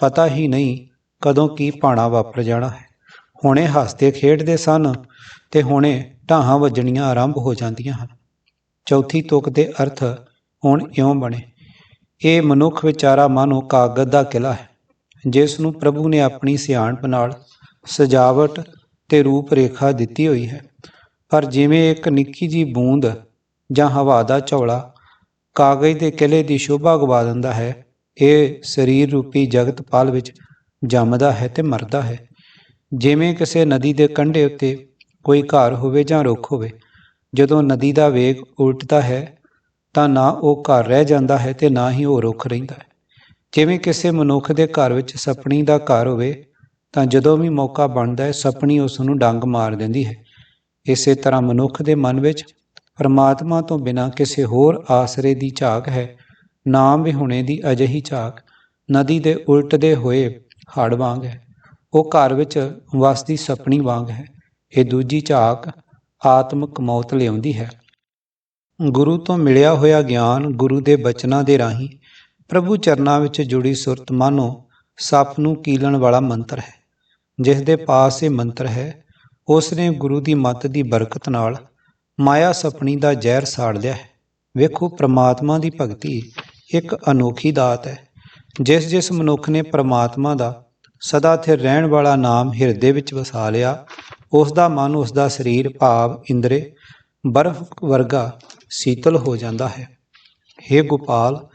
ਪਤਾ ਹੀ ਨਹੀਂ ਕਦੋਂ ਕੀ ਭਾਣਾ ਵਾਪਰ ਜਾਣਾ ਹੈ। ਹੁਣੇ ਹੱਸਦੇ ਖੇਡਦੇ ਸਨ ਤੇ ਹੁਣੇ ਢਾਹਾਂ ਵੱਜਣੀਆਂ ਆਰੰਭ ਹੋ ਜਾਂਦੀਆਂ ਹਨ। ਚੌਥੀ ਤੁਕ ਦੇ ਅਰਥ ਹੁਣ ਇਉਂ ਬਣੇ। ਇਹ ਮਨੁੱਖ ਵਿਚਾਰਾ ਮਾਨੋ ਕਾਗਜ਼ ਦਾ ਕਿਲਾ ਹੈ, ਜਿਸ ਨੂੰ ਪ੍ਰਭੂ ਨੇ ਆਪਣੀ ਸਿਆਣਪ ਨਾਲ ਸਜਾਵਟ ਤੇ ਰੂਪ ਰੇਖਾ ਦਿੱਤੀ ਹੋਈ ਹੈ। ਪਰ ਜਿਵੇਂ ਇੱਕ ਨਿੱਕੀ ਜੀ ਬੂੰਦ ਜਾਂ ਹਵਾ ਦਾ ਝੋਲਾ ਕਾਗਜ਼ ਦੇ ਕਿਲੇ ਦੀ ਸ਼ੋਭਾ ਗਵਾ ਦਿੰਦਾ ਹੈ। ਇਹ ਸਰੀਰ ਰੂਪੀ ਜਗਤ ਪਾਲ ਵਿੱਚ ਜੰਮਦਾ ਹੈ ਤੇ ਮਰਦਾ ਹੈ। ਜਿਵੇਂ ਕਿਸੇ ਨਦੀ ਦੇ ਕੰਢੇ ਉੱਤੇ ਕੋਈ ਘਰ ਹੋਵੇ ਜਾਂ ਰੁੱਖ ਹੋਵੇ, ਜਦੋਂ ਨਦੀ ਦਾ ਵੇਗ ਉਲਟਦਾ ਹੈ, ਤਾਂ ਨਾ ਉਹ ਘਰ ਰਹਿ ਜਾਂਦਾ ਹੈ ਤੇ ਨਾ ਹੀ ਉਹ ਰੁੱਖ ਰਹਿੰਦਾ ਹੈ। ਜਿਵੇਂ ਕਿਸੇ ਮਨੁੱਖ ਦੇ ਘਰ ਵਿੱਚ ਸਪਣੀ ਦਾ ਘਰ ਹੋਵੇ, ਤਾਂ ਜਦੋਂ ਵੀ ਮੌਕਾ ਬਣਦਾ ਹੈ, ਸਪਣੀ ਉਸ ਨੂੰ ਡੰਗ ਮਾਰ ਦਿੰਦੀ ਹੈ। ਇਸੇ ਤਰ੍ਹਾਂ ਮਨੁੱਖ ਦੇ ਮਨ ਵਿੱਚ ਪਰਮਾਤਮਾ ਤੋਂ ਬਿਨਾਂ ਕਿਸੇ ਹੋਰ ਆਸਰੇ ਦੀ ਝਾਕ ਹੈ। ਨਾਮ ਵਿਹੁਣੇ ਦੀ ਅਜਿਹੀ ਝਾਕ, ਨਦੀ ਦੇ ਉਲਟਦੇ ਹੋਏ ਹੜ ਵਾਂਗ ਹੈ। ਉਹ ਘਰ ਵਿੱਚ ਵਸਦੀ ਸਪਣੀ ਵਾਂਗ ਹੈ। ਇਹ ਦੂਜੀ ਝਾਕ ਆਤਮਕ ਮੌਤ ਲਿਆਉਂਦੀ ਹੈ। ਗੁਰੂ ਤੋਂ ਮਿਲਿਆ ਹੋਇਆ ਗਿਆਨ ਗੁਰੂ ਦੇ ਬਚਨਾਂ ਦੇ ਰਾਹੀਂ ਪ੍ਰਭੂ ਚਰਨਾਂ ਵਿੱਚ ਜੁੜੀ ਸੁਰਤ ਮਾਨੋ ਸੱਪ ਨੂੰ ਕੀਲਣ ਵਾਲਾ ਮੰਤਰ ਹੈ। ਜਿਸ ਦੇ ਪਾਸ ਇਹ ਮੰਤਰ ਹੈ, ਉਸ ਨੇ ਗੁਰੂ ਦੀ ਮੱਤ ਦੀ ਬਰਕਤ ਨਾਲ ਮਾਇਆ ਸਪਣੀ ਦਾ ਜ਼ਹਿਰ ਸਾੜ ਲਿਆ ਹੈ। ਵੇਖੋ, ਪ੍ਰਮਾਤਮਾ ਦੀ ਭਗਤੀ ਇੱਕ ਅਨੋਖੀ ਦਾਤ ਹੈ। ਜਿਸ ਜਿਸ ਮਨੁੱਖ ਨੇ ਪ੍ਰਮਾਤਮਾ ਦਾ ਸਦਾ ਸਥਿਰ ਰਹਿਣ ਵਾਲਾ ਨਾਮ ਹਿਰਦੇ ਵਿੱਚ ਵਸਾ ਲਿਆ, ਉਸ ਦਾ ਮਨ, ਉਸ ਦਾ ਸਰੀਰ ਭਾਵ ਇੰਦਰੇ ਬਰਫ਼ ਵਰਗਾ ਸੀਤਲ ਹੋ ਜਾਂਦਾ ਹੈ। हे ਗੋਪਾਲ,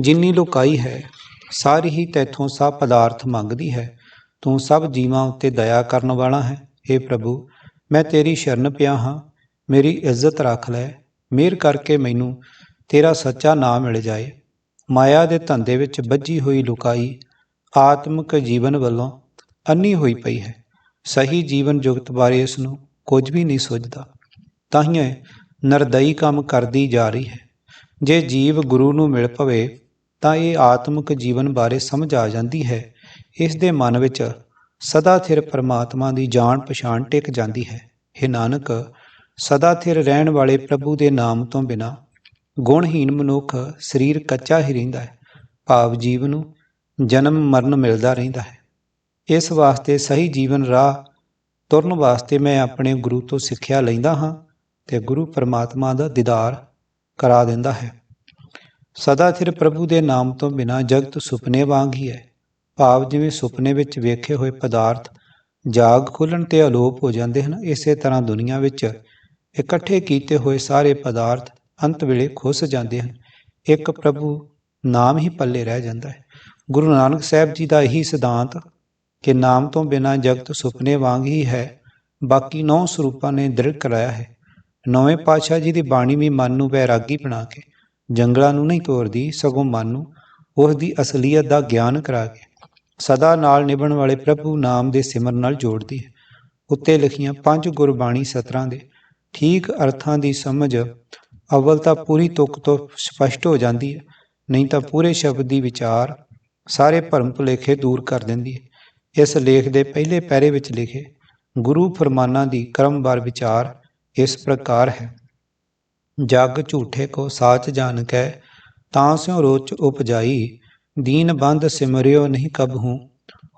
ਜਿੰਨੀ ਲੁਕਾਈ ਹੈ, ਸਾਰੀ ਹੀ ਤੈਥੋਂ ਸਭ ਪਦਾਰਥ ਮੰਗਦੀ ਹੈ। ਤੂੰ ਸਭ ਜੀਵਾਂ ਉੱਤੇ ਦਇਆ ਕਰਨ ਵਾਲਾ ਹੈ। हे ਪ੍ਰਭੂ, ਮੈਂ ਤੇਰੀ ਸ਼ਰਨ ਪਿਆ ਹਾਂ। ਮੇਰੀ ਇੱਜ਼ਤ ਰੱਖ ਲੈ, ਮਿਹਰ ਕਰਕੇ ਮੈਨੂੰ ਤੇਰਾ ਸੱਚਾ ਨਾਮ ਮਿਲ ਜਾਏ। ਮਾਇਆ ਦੇ ਧੰਦੇ ਵਿੱਚ ਬੱਝੀ ਹੋਈ ਲੁਕਾਈ ਆਤਮਿਕ ਜੀਵਨ ਵੱਲੋਂ ਅੰਨੀ ਹੋਈ ਪਈ ਹੈ। ਸਹੀ ਜੀਵਨ ਜੁਗਤ ਬਾਰੇ ਇਸ ਨੂੰ ਕੁਝ ਵੀ ਨਹੀਂ ਸੋਚਦਾ। ਤਾਂ ਹੀ ਨਰਦਈ ਕੰਮ ਕਰਦੀ ਜਾ ਰਹੀ ਹੈ। ਜੇ ਜੀਵ ਗੁਰੂ ਨੂੰ ਮਿਲ ਪਵੇ, ਤਾਂ ਇਹ ਆਤਮਿਕ ਜੀਵਨ ਬਾਰੇ ਸਮਝ ਆ ਜਾਂਦੀ ਹੈ। ਇਸ ਦੇ ਮਨ ਵਿੱਚ ਸਦਾ ਥਿਰ ਪਰਮਾਤਮਾ ਦੀ ਜਾਣ ਪਛਾਣ ਟਿਕ ਜਾਂਦੀ ਹੈ। हे ਨਾਨਕ ਸਦਾ ਥਿਰ ਰਹਿਣ ਵਾਲੇ ਪ੍ਰਭੂ ਦੇ ਨਾਮ ਤੋਂ ਬਿਨਾ ਗੁਣਹੀਨ ਮਨੁੱਖ ਸਰੀਰ ਕੱਚਾ ਹੀ ਰਹਿੰਦਾ ਹੈ, ਭਾਵ ਜੀਵ ਨੂੰ ਜਨਮ ਮਰਨ ਮਿਲਦਾ ਰਹਿੰਦਾ ਹੈ। ਇਸ ਵਾਸਤੇ ਸਹੀ ਜੀਵਨ ਰਾਹ ਤੁਰਨ ਵਾਸਤੇ ਮੈਂ ਆਪਣੇ ਗੁਰੂ ਤੋਂ ਸਿੱਖਿਆ ਲੈਂਦਾ ਹਾਂ ਤੇ ਗੁਰੂ ਪਰਮਾਤਮਾ ਦਾ ਦੀਦਾਰ ਕਰਾ ਦਿੰਦਾ ਹੈ। ਸਦਾ ਥਿਰ ਪ੍ਰਭੂ ਦੇ ਨਾਮ ਤੋਂ ਬਿਨਾ ਜਗਤ ਸੁਪਨੇ ਵਾਂਗ ਹੀ ਹੈ। ਭਾਵ ਜਿਵੇਂ ਸੁਪਨੇ ਵਿੱਚ ਵੇਖੇ ਹੋਏ ਪਦਾਰਥ ਜਾਗ ਖੁੱਲਣ ਤੇ ਅਲੋਪ ਹੋ ਜਾਂਦੇ ਹਨ, ਇਸੇ ਤਰ੍ਹਾਂ ਦੁਨੀਆ ਵਿੱਚ ਇਕੱਠੇ ਕੀਤੇ ਹੋਏ ਸਾਰੇ ਪਦਾਰਥ ਅੰਤ ਵੇਲੇ ਖੁੱਸ ਜਾਂਦੇ ਹਨ। ਇੱਕ ਪ੍ਰਭੂ ਨਾਮ ਹੀ ਪੱਲੇ ਰਹਿ ਜਾਂਦਾ ਹੈ। ਗੁਰੂ ਨਾਨਕ ਸਾਹਿਬ ਜੀ ਦਾ ਇਹੀ ਸਿਧਾਂਤ ਕਿ ਨਾਮ ਤੋਂ ਬਿਨਾ ਜਗਤ ਸੁਪਨੇ ਵਾਂਗ ਹੀ ਹੈ, ਬਾਕੀ ਨੌ ਸਰੂਪਾਂ ਨੇ ਦ੍ਰਿੜ ਕਰਾਇਆ ਹੈ। ਨੌਵੇਂ ਪਾਤਸ਼ਾਹ ਜੀ ਦੀ ਬਾਣੀ ਵੀ ਮਨ ਨੂੰ ਵੈਰਾਗੀ ਬਣਾ ਕੇ ਜੰਗਲਾਂ ਨੂੰ ਨਹੀਂ ਤੋੜਦੀ ਸਗੋਂ ਮਨ ਨੂੰ ਉਸ ਦੀ ਅਸਲੀਅਤ ਦਾ ਗਿਆਨ ਕਰਾ ਕੇ ਸਦਾ ਨਾਲ ਨਿਭਣ ਵਾਲੇ ਪ੍ਰਭੂ ਨਾਮ ਦੇ ਸਿਮਰਨ ਨਾਲ ਜੋੜਦੀ ਹੈ। ਉੱਤੇ ਲਿਖੀਆਂ ਪੰਜ ਗੁਰਬਾਣੀ ਸਤਰਾਂ ਦੇ ਠੀਕ ਅਰਥਾਂ ਦੀ ਸਮਝ ਅਵਲ ਤਾਂ ਪੂਰੀ ਤੁਕ ਤੋਂ ਸਪਸ਼ਟ ਹੋ ਜਾਂਦੀ ਹੈ, ਨਹੀਂ ਤਾਂ ਪੂਰੇ ਸ਼ਬਦ ਦੀ ਵਿਚਾਰ ਸਾਰੇ ਭਰਮ ਭੁਲੇਖੇ ਦੂਰ ਕਰ ਦਿੰਦੀ ਹੈ। ਇਸ ਲੇਖ ਦੇ ਪਹਿਲੇ ਪੈਰੇ ਵਿੱਚ ਲਿਖੇ ਗੁਰੂ ਫਰਮਾਨਾਂ ਦੀ ਕ੍ਰਮਵਾਰ ਵਿਚਾਰ ਇਸ ਪ੍ਰਕਾਰ ਹੈ। ਜਗ ਝੂਠੇ ਕੋ ਸਾਚ ਜਾਣ ਕੈ, ਤਾਂ ਸਿਉ ਰੋਚ ਉਪਜਾਈ, ਦੀਨ ਬੰਦ ਸਿਮਰਿਓ ਨਹੀਂ ਕਬਹੂ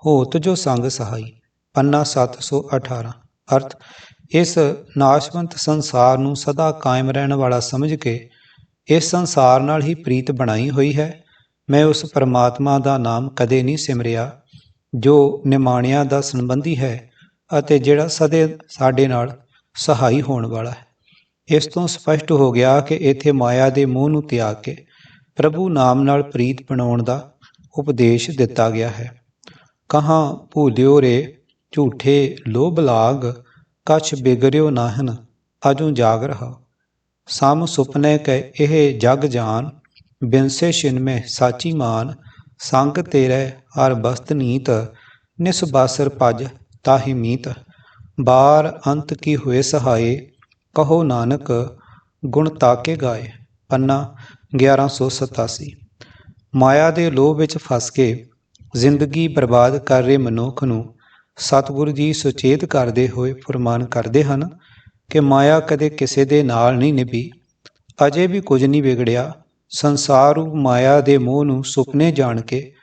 ਹੋਤ ਜੋ ਸੰਗ ਸਹਾਈ, ਪੰਨਾ 718 ਅਰਥ ਇਸ ਨਾਸ਼ਵੰਤ ਸੰਸਾਰ ਨੂੰ ਸਦਾ ਕਾਇਮ ਰਹਿਣ ਵਾਲਾ ਸਮਝ ਕੇ ਇਸ ਸੰਸਾਰ ਨਾਲ ਹੀ ਪ੍ਰੀਤ ਬਣਾਈ ਹੋਈ ਹੈ। ਮੈਂ ਉਸ ਪਰਮਾਤਮਾ ਦਾ ਨਾਮ ਕਦੇ ਨਹੀਂ ਸਿਮਰਿਆ, ਜੋ ਨਿਮਾਣਿਆਂ ਦਾ ਸੰਬੰਧੀ ਹੈ ਅਤੇ ਜਿਹੜਾ ਸਦੇ ਸਾਡੇ ਨਾਲ ਸਹਾਈ ਹੋਣ ਵਾਲਾ ਹੈ। ਇਸ ਤੋਂ ਸਪਸ਼ਟ ਹੋ ਗਿਆ ਕਿ ਇੱਥੇ ਮਾਇਆ ਦੇ ਮੋਹ ਨੂੰ ਤਿਆਗ ਕੇ ਪ੍ਰਭੂ ਨਾਮ ਨਾਲ ਪ੍ਰੀਤ ਬਣਾਉਣ ਦਾ ਉਪਦੇਸ਼ ਦਿੱਤਾ ਗਿਆ ਹੈ। ਕਹਾਂ ਭੂਲਿਓ ਰੇ ਝੂਠੇ ਲੋਭ ਲਾਗ ਕਛ ਬਿਗਰਿਓ ਨਾਹਨ, ਅਜੂ ਜਾਗ ਰਹਾ। ਸਮ ਸੁਪਨੇ ਕੈ ਇਹ ਜਗ ਜਾਨ, ਬਿਨਸੇ ਛਿਨ ਸਾਚੀ ਮਾਨ। ਸੰਗ ਤੇਰੇ ਹਰ ਬਸਤ ਨੀਤ, ਨਿਸ ਬਾਸਰ ਭਜ ਤਾਹੀ ਮੀਤ। ਬਾਰ ਅੰਤ ਕੀ ਹੋਏ ਸਹਾਏ, ਕਹੋ ਨਾਨਕ, ਗੁਣ ਤਾਕੇ ਗਾਏ। ਪੰਨਾ 1187 ਮਾਇਆ ਦੇ ਲੋਭ ਵਿੱਚ ਫਸ ਕੇ, ਜ਼ਿੰਦਗੀ ਬਰਬਾਦ ਕਰ ਰਹੇ ਮਨੁੱਖ ਨੂੰ ਸਤਿਗੁਰੂ ਜੀ ਸੁਚੇਤ ਕਰਦੇ ਹੋਏ ਫਰਮਾਨ ਕਰਦੇ ਹਨ ਕਿ ਮਾਇਆ ਕਦੇ ਕਿਸੇ ਦੇ ਨਾਲ ਨਹੀਂ ਨਿਭੀ। ਅਜੇ ਵੀ ਕੁਝ ਨਹੀਂ ਵਿਗੜਿਆ। ਸੰਸਾਰ ਰੂਪ ਮਾਇਆ ਦੇ ਮੋਹ ਨੂੰ ਸੁਪਨੇ ਜਾਣ ਕੇ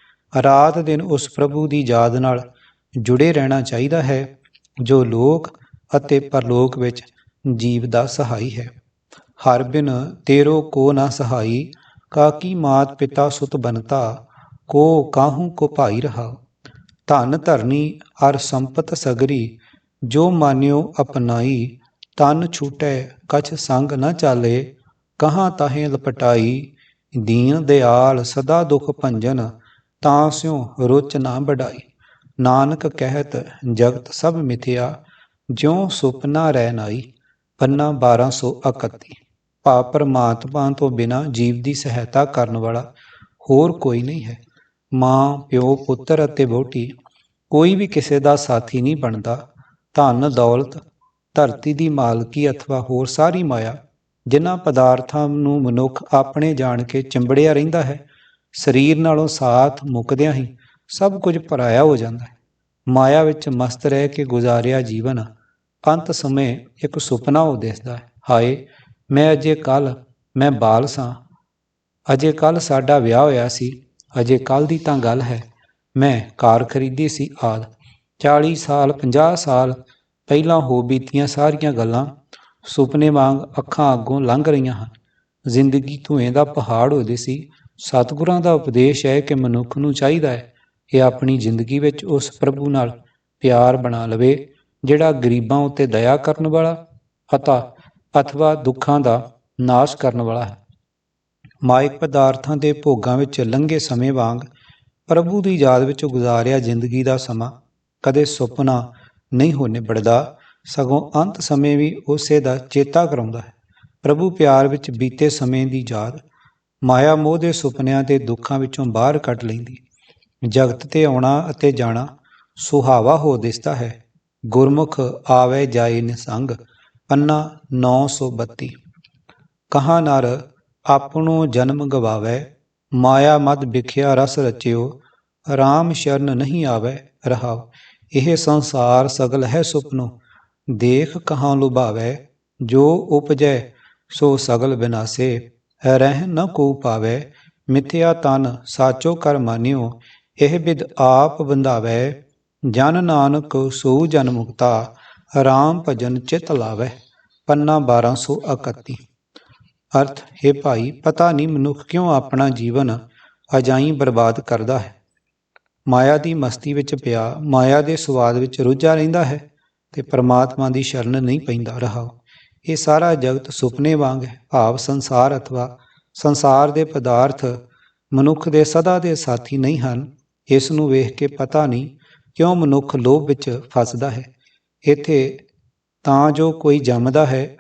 ਰਾਤ ਦਿਨ ਉਸ ਪ੍ਰਭੂ ਦੀ ਯਾਦ ਨਾਲ ਜੁੜੇ ਰਹਿਣਾ ਚਾਹੀਦਾ ਹੈ, ਜੋ ਲੋਕ ਅਤੇ ਪਰਲੋਕ ਵਿੱਚ ਜੀਵ ਦਾ ਸਹਾਈ ਹੈ। ਹਰ ਬਿਨ ਤੇਰੋ ਕੋ ਨਾ ਸਹਾਈ ਕਾਕੀ ਮਾਤ ਪਿਤਾ ਸੁਤ ਬਨਤਾ, ਕੋ ਕਾਹੂ ਕੋ ਭਾਈ ਰਹਾ। ਧਨ ਧਰਨੀ ਅਰ ਸੰਪਤ ਸਗਰੀ, ਜੋ ਮਾਨਿਓ ਅਪਨਾਈ, ਤਨ ਛੂਟੈ, ਕਛ ਸੰਗ ਨ ਚਾਲੇ, ਕਹਾਂ ਤਾਹੇ ਲਪਟਾਈ, ਦੀਨ ਦਿਆਲ ਸਦਾ ਦੁਖ ਭੰਜਨ, ਤਾਂ ਸਿਉ ਰੁਚ ਨਾ ਬੜਾਈ ਨਾਨਕ ਕਹਿਤ ਜਗਤ ਸਭ ਮਿਥਿਆ, ਜਿਉ ਸੁਪਨਾ ਰਹਿ ਨਾਈ, ਪੰਨਾ 1231 ਭਾ ਪਰਮਾਤਮਾ ਤੋਂ ਬਿਨਾ ਜੀਵ ਦੀ ਸਹਾਇਤਾ ਕਰਨ ਵਾਲਾ ਹੋਰ ਕੋਈ ਨਹੀਂ ਹੈ। ਮਾਂ, ਪਿਓ, ਪੁੱਤਰ ਅਤੇ ਵਹੁਟੀ, ਕੋਈ ਵੀ ਕਿਸੇ ਦਾ ਸਾਥੀ ਨਹੀਂ ਬਣਦਾ। ਧਨ, ਦੌਲਤ, ਧਰਤੀ ਦੀ ਮਾਲਕੀ ਅਥਵਾ ਹੋਰ ਸਾਰੀ ਮਾਇਆ, ਜਿਨ੍ਹਾਂ ਪਦਾਰਥਾਂ ਨੂੰ ਮਨੁੱਖ ਆਪਣੇ ਜਾਣ ਕੇ ਚਿੰਬੜਿਆ ਰਹਿੰਦਾ ਹੈ, ਸਰੀਰ ਨਾਲੋਂ ਸਾਥ ਮੁੱਕਦਿਆਂ ਹੀ ਸਭ ਕੁਝ ਪਰਾਇਆ ਹੋ ਜਾਂਦਾ ਹੈ। ਮਾਇਆ ਵਿੱਚ ਮਸਤ ਰਹਿ ਕੇ ਗੁਜ਼ਾਰਿਆ ਜੀਵਨ ਅੰਤ ਸਮੇਂ ਇੱਕ ਸੁਪਨਾ ਉਹ ਦਿਸਦਾ ਹੈ। ਹਾਏ, ਮੈਂ ਅਜੇ ਕੱਲ ਮੈਂ ਬਾਲ ਸਾਂ। ਅਜੇ ਕੱਲ ਸਾਡਾ ਵਿਆਹ ਹੋਇਆ ਸੀ ਅਜੇ ਕੱਲ ਦੀ ਤਾਂ ਗੱਲ ਹੈ। ਮੈਂ ਕਾਰ ਖਰੀਦੀ ਸੀ ਆਦ। 40 ਸਾਲ 50 ਸਾਲ ਪਹਿਲਾਂ ਹੋ ਬੀਤੀਆਂ ਸਾਰੀਆਂ ਗੱਲਾਂ ਸੁਪਨੇ ਵਾਂਗ ਅੱਖਾਂ ਅੱਗੋਂ ਲੰਘ ਰਹੀਆਂ ਹਨ। ਜ਼ਿੰਦਗੀ ਧੂਏ ਦਾ ਪਹਾੜ ਹੋਦੇ ਸੀ। ਸਤਿਗੁਰਾਂ ਦਾ ਉਪਦੇਸ਼ ਹੈ ਕਿ ਮਨੁੱਖ ਨੂੰ ਚਾਹੀਦਾ ਹੈ ਕਿ ਆਪਣੀ ਜ਼ਿੰਦਗੀ ਵਿੱਚ ਉਸ ਪ੍ਰਭੂ ਨਾਲ ਪਿਆਰ ਬਣਾ ਲਵੇ, ਜਿਹੜਾ ਗਰੀਬਾਂ ਉੱਤੇ ਦਇਆ ਕਰਨ ਵਾਲਾ ਅਤਾ ਅਥਵਾ ਦੁੱਖਾਂ ਦਾ ਨਾਸ਼ ਕਰਨ ਵਾਲਾ ਹੈ। ਮਾਇਕ ਪਦਾਰਥਾਂ ਦੇ ਭੋਗਾਂ ਵਿੱਚ ਲੰਘੇ ਸਮੇਂ ਵਾਂਗ ਪ੍ਰਭੂ ਦੀ ਯਾਦ ਵਿੱਚ ਗੁਜ਼ਾਰਿਆ ਜ਼ਿੰਦਗੀ ਦਾ ਸਮਾਂ ਕਦੇ ਸੁਪਨਾ ਨਹੀਂ ਹੋ ਨਿਬੜਦਾ, ਸਗੋਂ ਅੰਤ ਸਮੇਂ ਵੀ ਉਸੇ ਦਾ ਚੇਤਾ ਕਰਾਉਂਦਾ ਹੈ। ਪ੍ਰਭੂ ਪਿਆਰ ਵਿੱਚ ਬੀਤੇ ਸਮੇਂ ਦੀ ਯਾਦ ਮਾਇਆ ਮੋਹ ਦੇ ਸੁਪਨਿਆਂ ਦੇ ਦੁੱਖਾਂ ਵਿੱਚੋਂ ਬਾਹਰ ਕੱਢ ਲੈਂਦੀ। ਜਗਤ ਤੇ ਆਉਣਾ ਅਤੇ ਜਾਣਾ ਸੁਹਾਵਾ ਹੋ ਦਿਸਦਾ ਹੈ। ਗੁਰਮੁਖ ਆਵੇ ਜਾਏ ਨਿਸੰਗ ਪੰਨਾ 932 ਕਹਾ ਨਰ ਆਪਣੋ ਜਨਮ ਗਵਾਵੇ, ਮਾਇਆ ਮਦ ਵਿਖਿਆ ਰਸ ਰਚਿਓ RAM ਸ਼ਰਨ ਨਹੀਂ ਆਵੇ ਰਹਾਉ। ਇਹ ਸੰਸਾਰ ਸਗਲ ਹੈ ਸੁਪਨੋ, ਦੇਖ ਕਹਾਂ ਲੁਭਾਵੇ, ਜੋ ਉਪਜੈ ਸੋ ਸਗਲ ਬਿਨਾਸੇ, ਰਹਿ ਨ ਕੋ ਪਾਵੇ, ਮਿਥਿਆ ਤਨ ਸਾਚੋ ਕਰ ਮਾਨਿਓ, ਇਹ ਵਿਦ ਆਪ ਬੰਧਾਵੈ ਜਨ ਨਾਨਕ ਸੋ ਜਨ ਮੁਕਤਾ, ਰਾਮ ਭਜਨ ਚਿਤ ਲਾਵੈ, ਪੰਨਾ 1231 ਅਰਥ, ਹੈ ਭਾਈ, ਪਤਾ ਨਹੀਂ ਮਨੁੱਖ ਕਿਉਂ ਆਪਣਾ ਜੀਵਨ ਅਜਾਈ ਬਰਬਾਦ ਕਰਦਾ ਹੈ? ਮਾਇਆ ਦੀ ਮਸਤੀ ਵਿੱਚ ਪਿਆ, ਮਾਇਆ ਦੇ ਸਵਾਦ ਵਿੱਚ ਰੁੱਝਾ ਰਹਿੰਦਾ ਹੈ ਤੇ ਪਰਮਾਤਮਾ ਦੀ ਸ਼ਰਨ ਨਹੀਂ ਪੈਂਦਾ ਰਹਾ। ਇਹ ਸਾਰਾ ਜਗਤ ਸੁਪਨੇ ਵਾਂਗ ਹੈ, ਭਾਵ ਸੰਸਾਰ ਅਥਵਾ ਸੰਸਾਰ ਦੇ ਪਦਾਰਥ ਮਨੁੱਖ ਦੇ ਸਦਾ ਦੇ ਸਾਥੀ ਨਹੀਂ ਹਨ। ਇਸ ਨੂੰ ਵੇਖ ਕੇ ਪਤਾ ਨਹੀਂ ਕਿਉਂ ਮਨੁੱਖ ਲੋਭ ਵਿੱਚ ਫਸਦਾ ਹੈ। ਇੱਥੇ ਤਾਂ ਜੋ ਕੋਈ ਜੰਮਦਾ ਹੈ,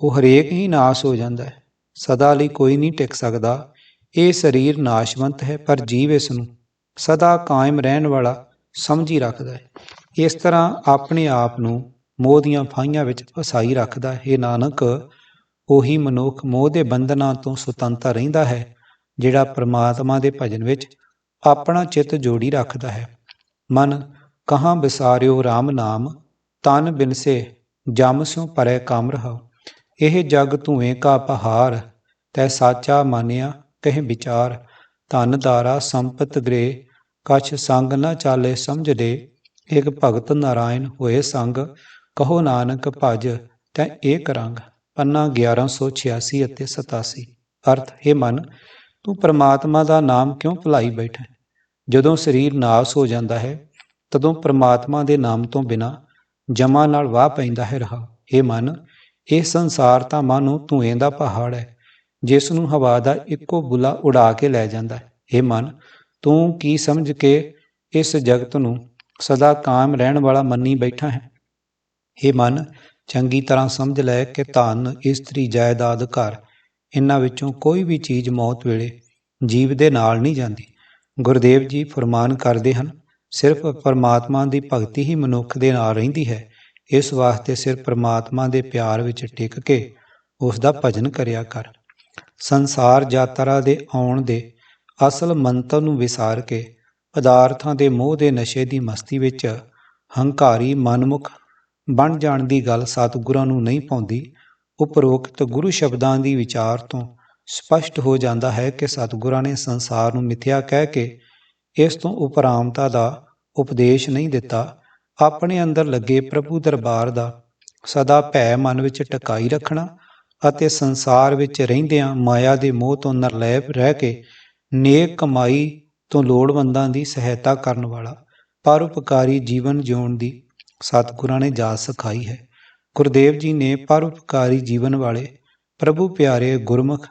ਉਹ ਹਰੇਕ ਹੀ ਨਾਸ ਹੋ ਜਾਂਦਾ ਹੈ। ਸਦਾ ਲਈ ਕੋਈ ਨਹੀਂ ਟਿਕ ਸਕਦਾ। ਇਹ ਸਰੀਰ ਨਾਸ਼ਵੰਤ ਹੈ, ਪਰ ਜੀਵ ਇਸ ਨੂੰ ਸਦਾ ਕਾਇਮ ਰਹਿਣ ਵਾਲਾ ਸਮਝੀ ਰੱਖਦਾ ਹੈ। ਇਸ ਤਰ੍ਹਾਂ ਆਪਣੇ ਆਪ ਨੂੰ ਮੋਹ ਦੀਆਂ ਫਾਹੀਆਂ ਵਿੱਚ ਫਸਾਈ ਰੱਖਦਾ ਹੈ। ਇਹ ਨਾਨਕ, ਉਹੀ ਮਨੁੱਖ ਮੋਹ ਦੇ ਬੰਧਨਾਂ ਤੋਂ ਸੁਤੰਤਰ ਰਹਿੰਦਾ ਹੈ, ਜਿਹੜਾ ਪ੍ਰਮਾਤਮਾ ਦੇ ਭਜਨ ਵਿੱਚ ਆਪਣਾ ਚਿੱਤ ਜੋੜੀ ਰੱਖਦਾ ਹੈ। ਮਨ, ਕਹਾਂ ਵਿਸਾਰਿਓ RAM ਨਾਮ, ਤਨ ਬਿਨਸੇ ਜਮ ਸਿਉ ਪਰੈ ਕਾਮ ਰਹਾ ਇਹ ਜਗ ਧੂਏ ਕਾ ਪਹਾੜ ਤੈ ਸਾਚਾ ਮਾਨਿਆ ਕਹਿ ਵਿਚਾਰ। ਧਨ ਦਾਰਾ ਸੰਪਤ ਗ੍ਰੇ ਕਛ ਸੰਗ ਨ ਚਾਲੇ ਸਮਝ ਦੇ। ਇਕ ਭਗਤ ਨਾਰਾਇਣ ਹੋਏ ਸੰਗ, ਕਹੋ ਨਾਨਕ ਭਜ, ਤੈ ਏਕ ਰੰਗ। ਪੰਨਾ 1186 ਅਤੇ 87 ਅਰਥ, ਹੈ ਮਨ, ਤੂੰ ਪ੍ਰਮਾਤਮਾ ਦਾ ਨਾਮ ਕਿਉਂ ਭੁਲਾਈ ਬੈਠਾ ਜਦੋਂ ਸਰੀਰ ਨਾਸ ਹੋ ਜਾਂਦਾ ਹੈ, ਤਦੋਂ ਪ੍ਰਮਾਤਮਾ ਦੇ ਨਾਮ ਤੋਂ ਬਿਨਾ ਜਮਾ ਨਾਲ ਵਾਹ ਪੈਂਦਾ ਹੈ ਰਹਾ ਇਹ ਮਨ ਇਹ ਸੰਸਾਰ ਤਾਂ ਮਨ ਮਾਨੋ ਧੂਏ ਦਾ ਪਹਾੜ ਹੈ। ਜਿਸ ਨੂੰ ਹਵਾ ਦਾ ਇੱਕੋ ਬੁਲਾ ਉਡਾ ਕੇ ਲੈ ਜਾਂਦਾ ਹੈ। ਇਹ ਮਨ, ਤੂੰ ਕੀ ਸਮਝ ਕੇ ਇਸ ਜਗਤ ਨੂੰ ਸਦਾ ਕਾਇਮ ਰਹਿਣ ਵਾਲਾ ਮੰਨੀ ਬੈਠਾ ਹੈ? ਇਹ ਮਨ, ਚੰਗੀ ਤਰ੍ਹਾਂ ਸਮਝ ਲੈ ਕਿ ਧਨ, ਇਸਤਰੀ, ਜਾਇਦਾਦ, ਘਰ ਇਹਨਾਂ ਵਿੱਚੋਂ ਕੋਈ ਵੀ ਚੀਜ਼ ਮੌਤ ਵੇਲੇ ਜੀਵ ਦੇ ਨਾਲ ਨਹੀਂ ਜਾਂਦੀ। ਗੁਰਦੇਵ ਜੀ ਫਰਮਾਨ ਕਰਦੇ ਹਨ, ਸਿਰਫ ਪਰਮਾਤਮਾ ਦੀ ਭਗਤੀ ਹੀ ਮਨੁੱਖ ਦੇ ਨਾਲ ਰਹਿੰਦੀ ਹੈ। ਇਸ ਵਾਸਤੇ ਸਿਰ ਪਰਮਾਤਮਾ ਦੇ ਪਿਆਰ ਵਿੱਚ ਟਿਕ ਕੇ ਉਸ ਦਾ ਭਜਨ ਕਰਿਆ ਕਰ। ਸੰਸਾਰ ਯਾਤਰਾ ਦੇ ਆਉਣ ਦੇ ਅਸਲ ਮੰਤਵ ਨੂੰ ਵਿਸਾਰ ਕੇ ਪਦਾਰਥਾਂ ਦੇ ਮੋਹ ਦੇ ਨਸ਼ੇ ਦੀ ਮਸਤੀ ਵਿੱਚ ਹੰਕਾਰੀ ਮਨਮੁਖ ਬਣ ਜਾਣ ਦੀ ਗੱਲ ਸਤਿਗੁਰਾਂ ਨੂੰ ਨਹੀਂ ਪਾਉਂਦੀ, ਉਪਰੋਕਤ ਗੁਰੂ ਸ਼ਬਦਾਂ ਦੀ ਵਿਚਾਰ ਤੋਂ ਸਪਸ਼ਟ ਹੋ ਜਾਂਦਾ ਹੈ ਕਿ ਸਤਿਗੁਰਾਂ ਨੇ ਸੰਸਾਰ ਨੂੰ ਮਿਥਿਆ ਕਹਿ ਕੇ ਇਸ ਤੋਂ ਉਪਰਾਮਤਾ ਦਾ ਉਪਦੇਸ਼ ਨਹੀਂ ਦਿੱਤਾ। ਆਪਣੇ ਅੰਦਰ ਲੱਗੇ ਪ੍ਰਭੂ ਦਰਬਾਰ ਦਾ ਸਦਾ ਭੈ ਮਨ ਵਿੱਚ ਟਿਕਾਈ ਰੱਖਣਾ ਅਤੇ ਸੰਸਾਰ ਵਿੱਚ ਰਹਿੰਦਿਆਂ ਮਾਇਆ ਦੇ ਮੋਹ ਤੋਂ ਨਿਰਲੈਪ ਰਹਿ ਕੇ ਨੇਕ ਕਮਾਈ ਤੋਂ ਲੋੜਵੰਦਾਂ ਦੀ ਸਹਾਇਤਾ ਕਰਨ ਵਾਲਾ ਪਰਉਪਕਾਰੀ ਜੀਵਨ ਜਿਉਣ ਦੀ ਸਤਿਗੁਰਾਂ ਨੇ ਜਾਚ ਸਿਖਾਈ ਹੈ। ਗੁਰਦੇਵ ਜੀ ਨੇ ਪਰਉਪਕਾਰੀ ਜੀਵਨ ਵਾਲੇ ਪ੍ਰਭੂ ਪਿਆਰੇ ਗੁਰਮੁਖ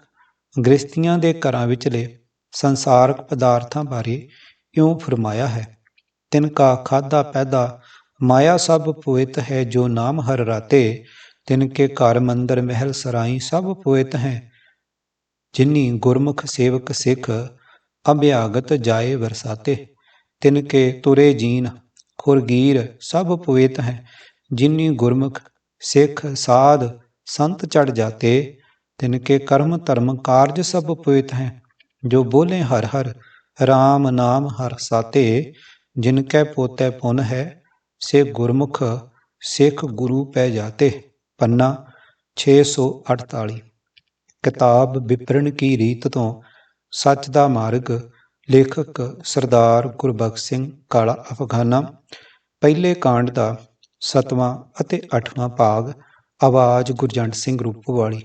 ਗ੍ਰਸਤੀਆਂ ਦੇ ਘਰਾਂ ਵਿਚਲੇ ਸੰਸਾਰਕ ਪਦਾਰਥਾਂ ਬਾਰੇ ਇਉਂ ਫਰਮਾਇਆ ਹੈ, ਤਿਨ ਕਾ ਖਾਦਾ ਪੈਦਾ ਮਾਇਆ ਸਭ ਪੁਇਤ ਹੈ ਜੋ ਨਾਮ ਹਰ ਰਾਤੇ ਤਿਨ ਕੇ ਘਰ ਮੰਦਰ ਮਹਿਲ ਸਰਾਈ ਸਭ ਪੁਇਤ ਹੈ ਜਿਨੀ ਗੁਰਮੁਖ ਸੇਵਕ ਸਿੱਖ ਅਭਿਆਗਤ ਜਾਏ ਵਰਸਾਤੇ ਤਿਨ ਕੇ ਤੁਰੇ ਜੀਨ ਖੁਰਗੀਰ ਸਭ ਪੁਇਤ ਹੈ ਜਿਨੀ ਗੁਰਮੁਖ ਸਿੱਖ ਸਾਧ ਸੰਤ ਚੜ ਜਾਤੇ ਤਿਨ ਕੇ ਕਰਮ ਧਰਮ ਕਾਰਜ ਸਭ ਪੁਇਤ ਹੈ ਜੋ ਬੋਲੇ ਹਰ ਹਰ RAM ਨਾਮ ਹਰ ਸਾਤੇ ਜਿਨ ਕੈ ਪੋਤੈ ਸੇ ਗੁਰਮੁਖ ਸਿੱਖ ਗੁਰੂ ਪੈ ਜਾਤੇ। ਪੰਨਾ 648 ਕਿਤਾਬ ਵਿਪਰਣ ਕੀ ਰੀਤ ਤੋਂ ਸੱਚ ਦਾ ਮਾਰਗ। ਲੇਖਕ ਸਰਦਾਰ ਗੁਰਬਖਸ਼ ਸਿੰਘ ਕਾਲਾ ਅਫਗਾਨਾ। ਪਹਿਲੇ ਕਾਂਡ ਦਾ ਸਤਵਾਂ ਅਤੇ ਅੱਠਵਾਂ ਭਾਗ। ਆਵਾਜ਼ ਗੁਰਜੰਟ ਸਿੰਘ ਰੂਪਵਾਲੀ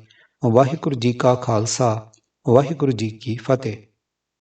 ਵਾਹਿਗੁਰੂ ਜੀ ਕਾ ਖਾਲਸਾ। ਵਾਹਿਗੁਰੂ ਜੀ ਕੀ ਫਤਿਹ।